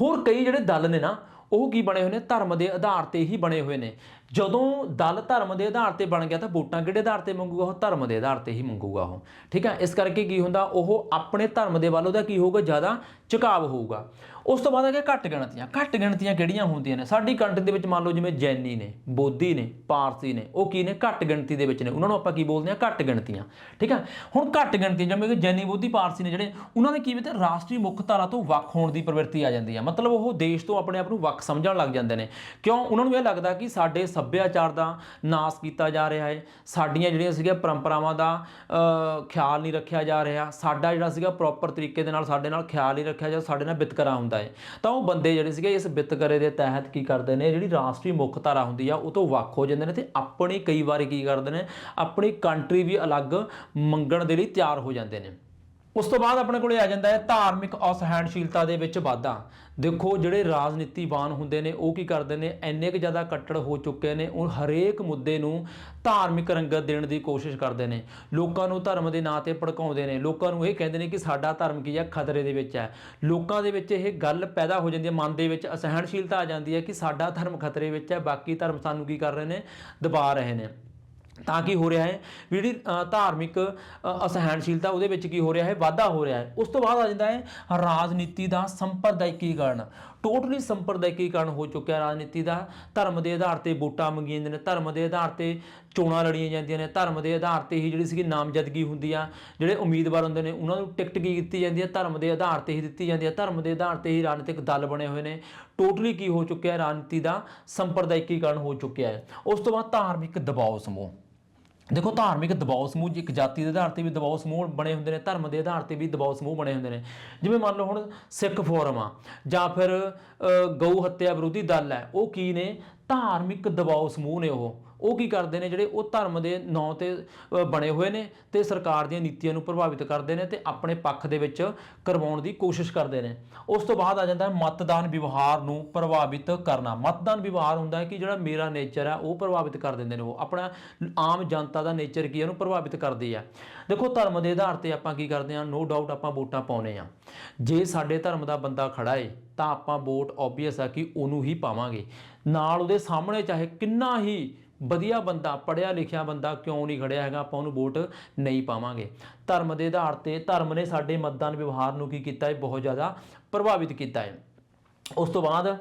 ਹੋਰ ਕਈ ਜਿਹੜੇ ਦਲ ਨੇ ਨਾ, ਉਹ ਕੀ ਬਣੇ ਹੋਏ ਨੇ? ਧਰਮ ਦੇ ਆਧਾਰ ਤੇ ਹੀ ਬਣੇ ਹੋਏ ਨੇ। ਜਦੋਂ ਦਲ ਧਰਮ ਦੇ ਆਧਾਰ ਤੇ ਬਣ ਗਿਆ ਤਾਂ ਵੋਟਾਂ ਕਿਹੜੇ ਆਧਾਰ ਤੇ ਮੰਗੂਗਾ? ਉਹ ਧਰਮ ਦੇ ਆਧਾਰ ਤੇ ਹੀ ਮੰਗੂਗਾ ਉਹ। ਠੀਕ ਹੈ ਇਸ ਕਰਕੇ ਕੀ ਹੁੰਦਾ? ਉਹ ਆਪਣੇ ਧਰਮ ਦੇ ਵੱਲ ਉਹਦਾ ਕੀ ਹੋਊਗਾ? ਜ਼ਿਆਦਾ ਝੁਕਾਵ ਹੋਊਗਾ। ਉਸ ਤੋਂ ਬਾਅਦ ਆ ਗਿਆ ਘੱਟ ਗਿਣਤੀਆਂ ਘੱਟ ਗਿਣਤੀਆਂ ਕਿਹੜੀਆਂ ਹੁੰਦੀਆਂ ਨੇ? ਸਾਡੀ ਕੰਟਰੀ ਦੇ ਵਿੱਚ ਮੰਨ ਲਓ ਜਿਵੇਂ ਜੈਨੀ ਨੇ, ਬੋਧੀ ਨੇ, ਪਾਰਸੀ ਨੇ, ਉਹ ਕੀ ਨੇ? ਘੱਟ ਗਿਣਤੀ ਦੇ ਵਿੱਚ ਨੇ। ਉਹਨਾਂ ਨੂੰ ਆਪਾਂ ਕੀ ਬੋਲਦੇ ਆ ਘੱਟ ਗਿਣਤੀਆਂ। ਠੀਕ ਹੈ ਹੁਣ ਘੱਟ ਗਿਣਤੀ ਜਿਵੇਂ ਕਿ ਜੈਨੀ, ਬੋਧੀ, ਪਾਰਸੀ ਨੇ ਜਿਹੜੇ, ਉਹਨਾਂ ਦੇ ਕੀ ਵਿੱਚ ਰਾਸ਼ਟਰੀ ਮੁੱਖ ਧਾਰਾ ਤੋਂ ਵੱਖ ਹੋਣ ਦੀ ਪ੍ਰਵਿਰਤੀ ਆ ਜਾਂਦੀ ਹੈ ਮਤਲਬ ਉਹ ਦੇਸ਼ ਤੋਂ ਆਪਣੇ ਆਪ ਨੂੰ ਵੱਖ ਸਮਝਣ ਲੱਗ ਜਾਂਦੇ ਨੇ। ਕਿਉਂ? ਉਹਨਾਂ ਨੂੰ ਇਹ ਲੱਗਦਾ ਕਿ ਸਾਡੇ ਸੱਭਿਆਚਾਰ ਦਾ ਨਾਸ ਕੀਤਾ ਜਾ ਰਿਹਾ ਹੈ। ਸਾਡੀਆਂ ਜਿਹੜੀਆਂ ਸੀਗੀਆਂ ਪਰੰਪਰਾਵਾਂ ਦਾ ਖਿਆਲ ਨਹੀਂ ਰੱਖਿਆ ਜਾ ਰਿਹਾ। ਸਾਡਾ ਜਿਹੜਾ ਸੀਗਾ ਪ੍ਰੋਪਰ ਤਰੀਕੇ ਦੇ ਨਾਲ, ਸਾਡੇ ਨਾਲ ਖਿਆਲ ਨਹੀਂ ਰੱਖਿਆ ਜਾ ਸਾਡੇ ਨਾਲ ਵਿਤਕਰਾ ਹੁੰਦਾ ਹੈ ਤਾਂ ਉਹ ਬੰਦੇ ਜਿਹੜੇ ਸੀਗੇ ਇਸ ਵਿਤਕਰੇ ਦੇ ਤਹਿਤ ਕੀ ਕਰਦੇ ਨੇ, ਜਿਹੜੀ ਰਾਸ਼ਟਰੀ ਮੁੱਖ ਧਾਰਾ ਹੁੰਦੀ ਆ, ਉਹ ਤੋਂ ਵੱਖ ਹੋ ਜਾਂਦੇ ਨੇ ਤੇ ਆਪਣੀ ਕਈ ਵਾਰੀ ਕੀ ਕਰਦੇ ਨੇ, ਆਪਣੀ ਕੰਟਰੀ ਵੀ ਅਲੱਗ ਮੰਗਣ ਦੇ ਲਈ ਤਿਆਰ ਹੋ ਜਾਂਦੇ ਨੇ। ਉਸ ਤੋਂ ਬਾਅਦ ਆਪਣੇ ਕੋਲੇ ਆ ਜਾਂਦਾ ਹੈ ਧਾਰਮਿਕ ਅਸਹਿਣਸ਼ੀਲਤਾ ਦੇ ਵਿੱਚ ਵਾਧਾ। ਦੇਖੋ, ਜਿਹੜੇ ਰਾਜਨੀਤੀਵਾਨ ਹੁੰਦੇ ਨੇ, ਉਹ ਕੀ ਕਰਦੇ ਨੇ? ਇੰਨੇ ਕੁ ਜ਼ਿਆਦਾ ਕੱਟੜ ਹੋ ਚੁੱਕੇ ਨੇ, ਉਹ ਹਰੇਕ ਮੁੱਦੇ ਨੂੰ ਧਾਰਮਿਕ ਰੰਗਤ ਦੇਣ ਦੀ ਕੋਸ਼ਿਸ਼ ਕਰਦੇ ਨੇ। ਲੋਕਾਂ ਨੂੰ ਧਰਮ ਦੇ ਨਾਂ ਤੇ ਭੜਕਾਉਂਦੇ ਨੇ। ਲੋਕਾਂ ਨੂੰ ਇਹ ਕਹਿੰਦੇ ਨੇ ਕਿ ਸਾਡਾ ਧਰਮ ਕੀ ਹੈ? ਖਤਰੇ ਦੇ ਵਿੱਚ ਹੈ। ਲੋਕਾਂ ਦੇ ਵਿੱਚ ਇਹ ਗੱਲ ਪੈਦਾ ਹੋ ਜਾਂਦੀ ਹੈ। ਮਨ ਦੇ ਵਿੱਚ ਅਸਹਿਣਸ਼ੀਲਤਾ ਆ ਜਾਂਦੀ ਹੈ ਕਿ ਸਾਡਾ ਧਰਮ ਖਤਰੇ ਵਿੱਚ ਹੈ, ਬਾਕੀ ਧਰਮ ਸਾਨੂੰ ਕੀ ਕਰ ਰਹੇ ਨੇ? ਦਬਾ ਰਹੇ ਨੇ। ਤਾਂ ਕੀ ਹੋ ਰਿਹਾ ਹੈ? ਵੀ ਜਿਹੜੀ ਧਾਰਮਿਕ ਅਸਹਿਣਸ਼ੀਲਤਾ ਉਹਦੇ ਵਿੱਚ ਕੀ ਹੋ ਰਿਹਾ ਹੈ? ਵਾਧਾ ਹੋ ਰਿਹਾ ਹੈ। ਉਸ ਤੋਂ ਬਾਅਦ ਆ ਜਾਂਦਾ ਹੈ, ਰਾਜਨੀਤੀ ਦਾ ਸੰਪਰਦਾਇਕੀਕਰਨ। ਟੋਟਲੀ ਸੰਪਰਦਾਇਕੀਕਰਨ ਹੋ ਚੁੱਕਿਆ ਰਾਜਨੀਤੀ ਦਾ। ਧਰਮ ਦੇ ਆਧਾਰ ਤੇ ਵੋਟਾਂ ਮੰਗੀਆਂ ਜਾਂਦੀਆਂ ਨੇ। ਧਰਮ ਦੇ ਆਧਾਰ ਤੇ ਚੋਣਾਂ ਲੜੀਆਂ ਜਾਂਦੀਆਂ ਨੇ। ਧਰਮ ਦੇ ਆਧਾਰ ਤੇ ਹੀ ਜਿਹੜੀ ਸੀਗੀ ਨਾਮਜ਼ਦਗੀ ਹੁੰਦੀ ਆ, ਜਿਹੜੇ ਉਮੀਦਵਾਰ ਹੁੰਦੇ ਨੇ, ਉਹਨਾਂ ਨੂੰ ਟਿਕਟ ਕੀ ਕੀਤੀ ਜਾਂਦੀ ਹੈ ਧਰਮ ਦੇ ਆਧਾਰ ਤੇ ਹੀ ਦਿੱਤੀ ਜਾਂਦੀ ਹੈ ਧਰਮ ਦੇ ਆਧਾਰ ਤੇ ਹੀ ਰਾਜਨੀਤਿਕ ਦਲ ਬਣੇ ਹੋਏ ਨੇ। ਟੋਟਲੀ ਕੀ ਹੋ ਚੁੱਕਿਆ ਰਾਜਨੀਤੀ ਦਾ ਸੰਪਰਦਾਇਕੀਕਰਨ ਹੋ ਚੁੱਕਿਆ ਹੈ। ਉਸ ਤੋਂ ਬਾਅਦ ਧਾਰਮਿਕ ਦਬਾਅ ਸਮੂਹ। ਦੇਖੋ, ਧਾਰਮਿਕ ਦਬਾਅ ਸਮੂਹ ਇੱਕ ਜਾਤੀ ਦੇ ਆਧਾਰ ਤੇ ਵੀ ਦਬਾਅ ਸਮੂਹ ਬਣੇ ਹੁੰਦੇ ਨੇ, ਧਰਮ ਦੇ ਆਧਾਰ ਤੇ ਵੀ ਦਬਾਅ ਸਮੂਹ ਬਣੇ ਹੁੰਦੇ ਨੇ। ਜਿਵੇਂ ਮੰਨ ਲਓ ਹੁਣ ਸਿੱਖ ਫੋਰਮ ਆ, ਜਾਂ ਫਿਰ ਗਊ ਹੱਤਿਆ ਵਿਰੋਧੀ ਦਲ ਹੈ, ਉਹ ਕੀ ਨੇ? ਧਾਰਮਿਕ ਦਬਾਅ ਸਮੂਹ ਨੇ ਉਹ। ਉਹ ਕੀ ਕਰਦੇ ਨੇ ਜਿਹੜੇ ਉਹ ਧਰਮ ਦੇ ਨਾਂ ਤੇ ਬਣੇ ਹੋਏ ਨੇ ਤੇ ਸਰਕਾਰ ਦੀਆਂ ਨੀਤੀਆਂ ਨੂੰ ਪ੍ਰਭਾਵਿਤ ਕਰਦੇ ਨੇ ਤੇ ਆਪਣੇ ਪੱਖ ਦੇ ਵਿੱਚ ਕਰਵਾਉਣ ਦੀ ਕੋਸ਼ਿਸ਼ ਕਰਦੇ ਨੇ। ਉਸ ਤੋਂ ਬਾਅਦ ਆ ਜਾਂਦਾ ਹੈ ਮਤਦਾਨ ਵਿਵਹਾਰ ਨੂੰ ਪ੍ਰਭਾਵਿਤ ਕਰਨਾ। ਮਤਦਾਨ ਵਿਵਹਾਰ ਹੁੰਦਾ ਹੈ ਕਿ ਜਿਹੜਾ ਮੇਰਾ ਨੇਚਰ ਹੈ ਉਹ ਪ੍ਰਭਾਵਿਤ ਕਰ ਦਿੰਦੇ ਨੇ ਉਹ। ਆਪਣਾ ਆਮ ਜਨਤਾ ਦਾ ਨੇਚਰ ਕੀ ਹੈ ਉਹਨੂੰ ਪ੍ਰਭਾਵਿਤ ਕਰਦੀ ਹੈ ਦੇਖੋ, ਧਰਮ ਦੇ ਆਧਾਰ ਤੇ ਆਪਾਂ ਕੀ ਕਰਦੇ ਹਾਂ ਨੋ ਡਾਊਟ ਆਪਾਂ ਵੋਟਾਂ ਪਾਉਨੇ ਆ। ਜੇ ਸਾਡੇ ਧਰਮ ਦਾ ਬੰਦਾ ਖੜਾ ਏ, ਤਾਂ ਆਪਾਂ ਵੋਟ ਆਬਵੀਅਸ ਆ ਕਿ ਉਹਨੂੰ ਹੀ ਪਾਵਾਂਗੇ। ਨਾਲ ਉਹਦੇ ਸਾਹਮਣੇ ਚਾਹੇ ਕਿੰਨਾ ਹੀ ਵਧੀਆ ਬੰਦਾ ਪੜਿਆ ਲਿਖਿਆ ਬੰਦਾ ਕਿਉਂ ਨਹੀਂ ਖੜਿਆ ਹੈਗਾ? ਆਪਾਂ ਉਹਨੂੰ ਵੋਟ ਨਹੀਂ ਪਾਵਾਂਗੇ। ਧਰਮ ਦੇ ਆਧਾਰ ਤੇ ਧਰਮ ਨੇ ਸਾਡੇ ਮਤਦਾਨ ਵਿਵਹਾਰ ਨੂੰ ਕੀ ਕੀਤਾ ਹੈ? ਬਹੁਤ ਜ਼ਿਆਦਾ ਪ੍ਰਭਾਵਿਤ ਕੀਤਾ ਹੈ। ਉਸ ਤੋਂ ਬਾਅਦ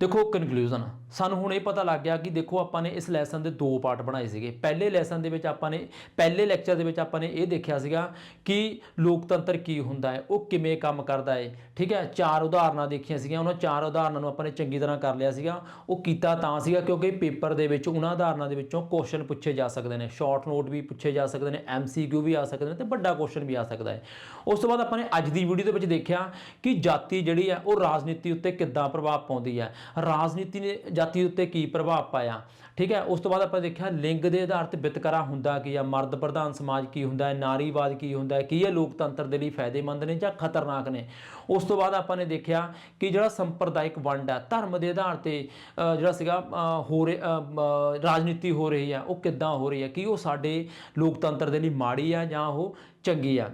ਦੇਖੋ ਕਨਕਲੂਜਨ ਸਾਨੂੰ ਹੁਣ ਇਹ ਪਤਾ ਲੱਗ ਗਿਆ ਕਿ ਦੇਖੋ ਆਪਾਂ ਨੇ ਇਸ ਲੈਸਨ ਦੇ ਦੋ ਪਾਰਟ ਬਣਾਏ ਸੀਗੇ। ਪਹਿਲੇ ਲੈਸਨ ਦੇ ਵਿੱਚ ਆਪਾਂ ਨੇ, ਪਹਿਲੇ ਲੈਕਚਰ ਦੇ ਵਿੱਚ ਆਪਾਂ ਨੇ ਇਹ ਦੇਖਿਆ ਸੀਗਾ ਕਿ ਲੋਕਤੰਤਰ ਕੀ ਹੁੰਦਾ ਹੈ, ਉਹ ਕਿਵੇਂ ਕੰਮ ਕਰਦਾ ਹੈ, ਠੀਕ ਹੈ? ਚਾਰ ਉਦਾਹਰਨਾਂ ਦੇਖੀਆਂ ਸੀਗੀਆਂ, ਉਹਨਾਂ ਚਾਰ ਉਦਾਹਰਨਾਂ ਨੂੰ ਆਪਾਂ ਨੇ ਚੰਗੀ ਤਰ੍ਹਾਂ ਕਰ ਲਿਆ ਸੀਗਾ। ਉਹ ਕੀਤਾ ਤਾਂ ਸੀਗਾ ਕਿਉਂਕਿ ਪੇਪਰ ਦੇ ਵਿੱਚ, ਉਹਨਾਂ ਉਦਾਹਰਨਾਂ ਦੇ ਵਿੱਚੋਂ ਕੁਐਸਚਨ ਪੁੱਛੇ ਜਾ ਸਕਦੇ ਨੇ ਸ਼ਾਰਟ ਨੋਟ ਵੀ ਪੁੱਛੇ ਜਾ ਸਕਦੇ ਨੇ ਐਮਸੀਕਿਊ ਵੀ ਆ ਸਕਦੇ ਨੇ ਤੇ ਵੱਡਾ ਕੁਐਸਚਨ ਵੀ ਆ ਸਕਦਾ ਹੈ। ਉਸ ਤੋਂ ਬਾਅਦ ਆਪਾਂ ਨੇ ਅੱਜ ਦੀ ਵੀਡੀਓ ਦੇ ਵਿੱਚ ਦੇਖਿਆ ਕਿ ਜਾਤੀ ਜਿਹੜੀ ਹੈ, ਉਹ ਰਾਜਨੀਤੀ ਉੱਤੇ ਕਿੱਦਾਂ ਪ੍ਰਭਾਵ ਪਾਉਂਦੀ ਹੈ। ਰਾਜਨੀਤੀ ਨੇ ਜਾਤੀ ਉੱਤੇ ਕੀ ਪ੍ਰਭਾਵ ਪਾਇਆ? ਠੀਕ ਹੈ, ਉਸ ਤੋਂ ਬਾਅਦ ਆਪਾਂ ਦੇਖਿਆ ਲਿੰਗ ਦੇ ਆਧਾਰ ਤੇ ਵਿਤਕਰਾ ਹੁੰਦਾ ਕੀ ਆ? ਮਰਦ ਪ੍ਰਧਾਨ ਸਮਾਜ ਕੀ ਹੁੰਦਾ ਹੈ? ਨਾਰੀਵਾਦ ਕੀ ਹੁੰਦਾ ਹੈ? ਕੀ ਇਹ ਲੋਕਤੰਤਰ ਦੇ ਲਈ ਫਾਇਦੇਮੰਦ ਨੇ ਜਾਂ ਖਤਰਨਾਕ ਨੇ? ਉਸ ਤੋਂ ਬਾਅਦ ਆਪਾਂ ਨੇ ਦੇਖਿਆ ਕਿ ਜਿਹੜਾ ਸੰਪਰਦਾਇਕ ਵੰਡ ਹੈ, ਧਰਮ ਦੇ ਆਧਾਰ ਤੇ ਜਿਹੜਾ ਸੀਗਾ ਹੋ ਰਿਹਾ ਰਾਜਨੀਤੀ ਹੋ ਰਹੀ ਹੈ, ਉਹ ਕਿੱਦਾਂ ਹੋ ਰਹੀ ਹੈ? ਕੀ ਉਹ ਸਾਡੇ ਲੋਕਤੰਤਰ ਦੇ ਲਈ ਮਾੜੀ ਆ ਜਾਂ ਉਹ ਚੰਗੀ ਆ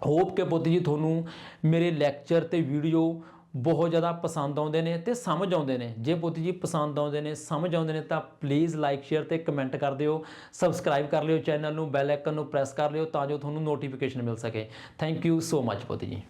ਹੋਪ ਕਿ ਪੁੱਤ ਜੀ, ਤੁਹਾਨੂੰ ਮੇਰੇ ਲੈਕਚਰ ਤੇ ਵੀਡੀਓ ਬਹੁਤ ਜ਼ਿਆਦਾ ਪਸੰਦ ਆਉਂਦੇ ਨੇ ਤੇ ਸਮਝ ਆਉਂਦੇ ਨੇ। ਜੇ ਪੁੱਤ ਜੀ ਪਸੰਦ ਆਉਂਦੇ ਨੇ, ਸਮਝ ਆਉਂਦੇ ਨੇ ਤਾਂ ਪਲੀਜ਼ ਲਾਈਕ ਸ਼ੇਅਰ ਤੇ ਕਮੈਂਟ ਕਰ ਦਿਓ। ਸਬਸਕ੍ਰਾਈਬ ਕਰ ਲਿਓ ਚੈਨਲ ਨੂੰ ਬੈਲ ਆਈਕਨ ਨੂੰ ਪ੍ਰੈਸ ਕਰ ਲਿਓ ਤਾਂ ਜੋ ਤੁਹਾਨੂੰ ਨੋਟੀਫਿਕੇਸ਼ਨ ਮਿਲ ਸਕੇ। ਥੈਂਕ ਯੂ ਸੋ ਮੱਚ ਪੁੱਤ ਜੀ।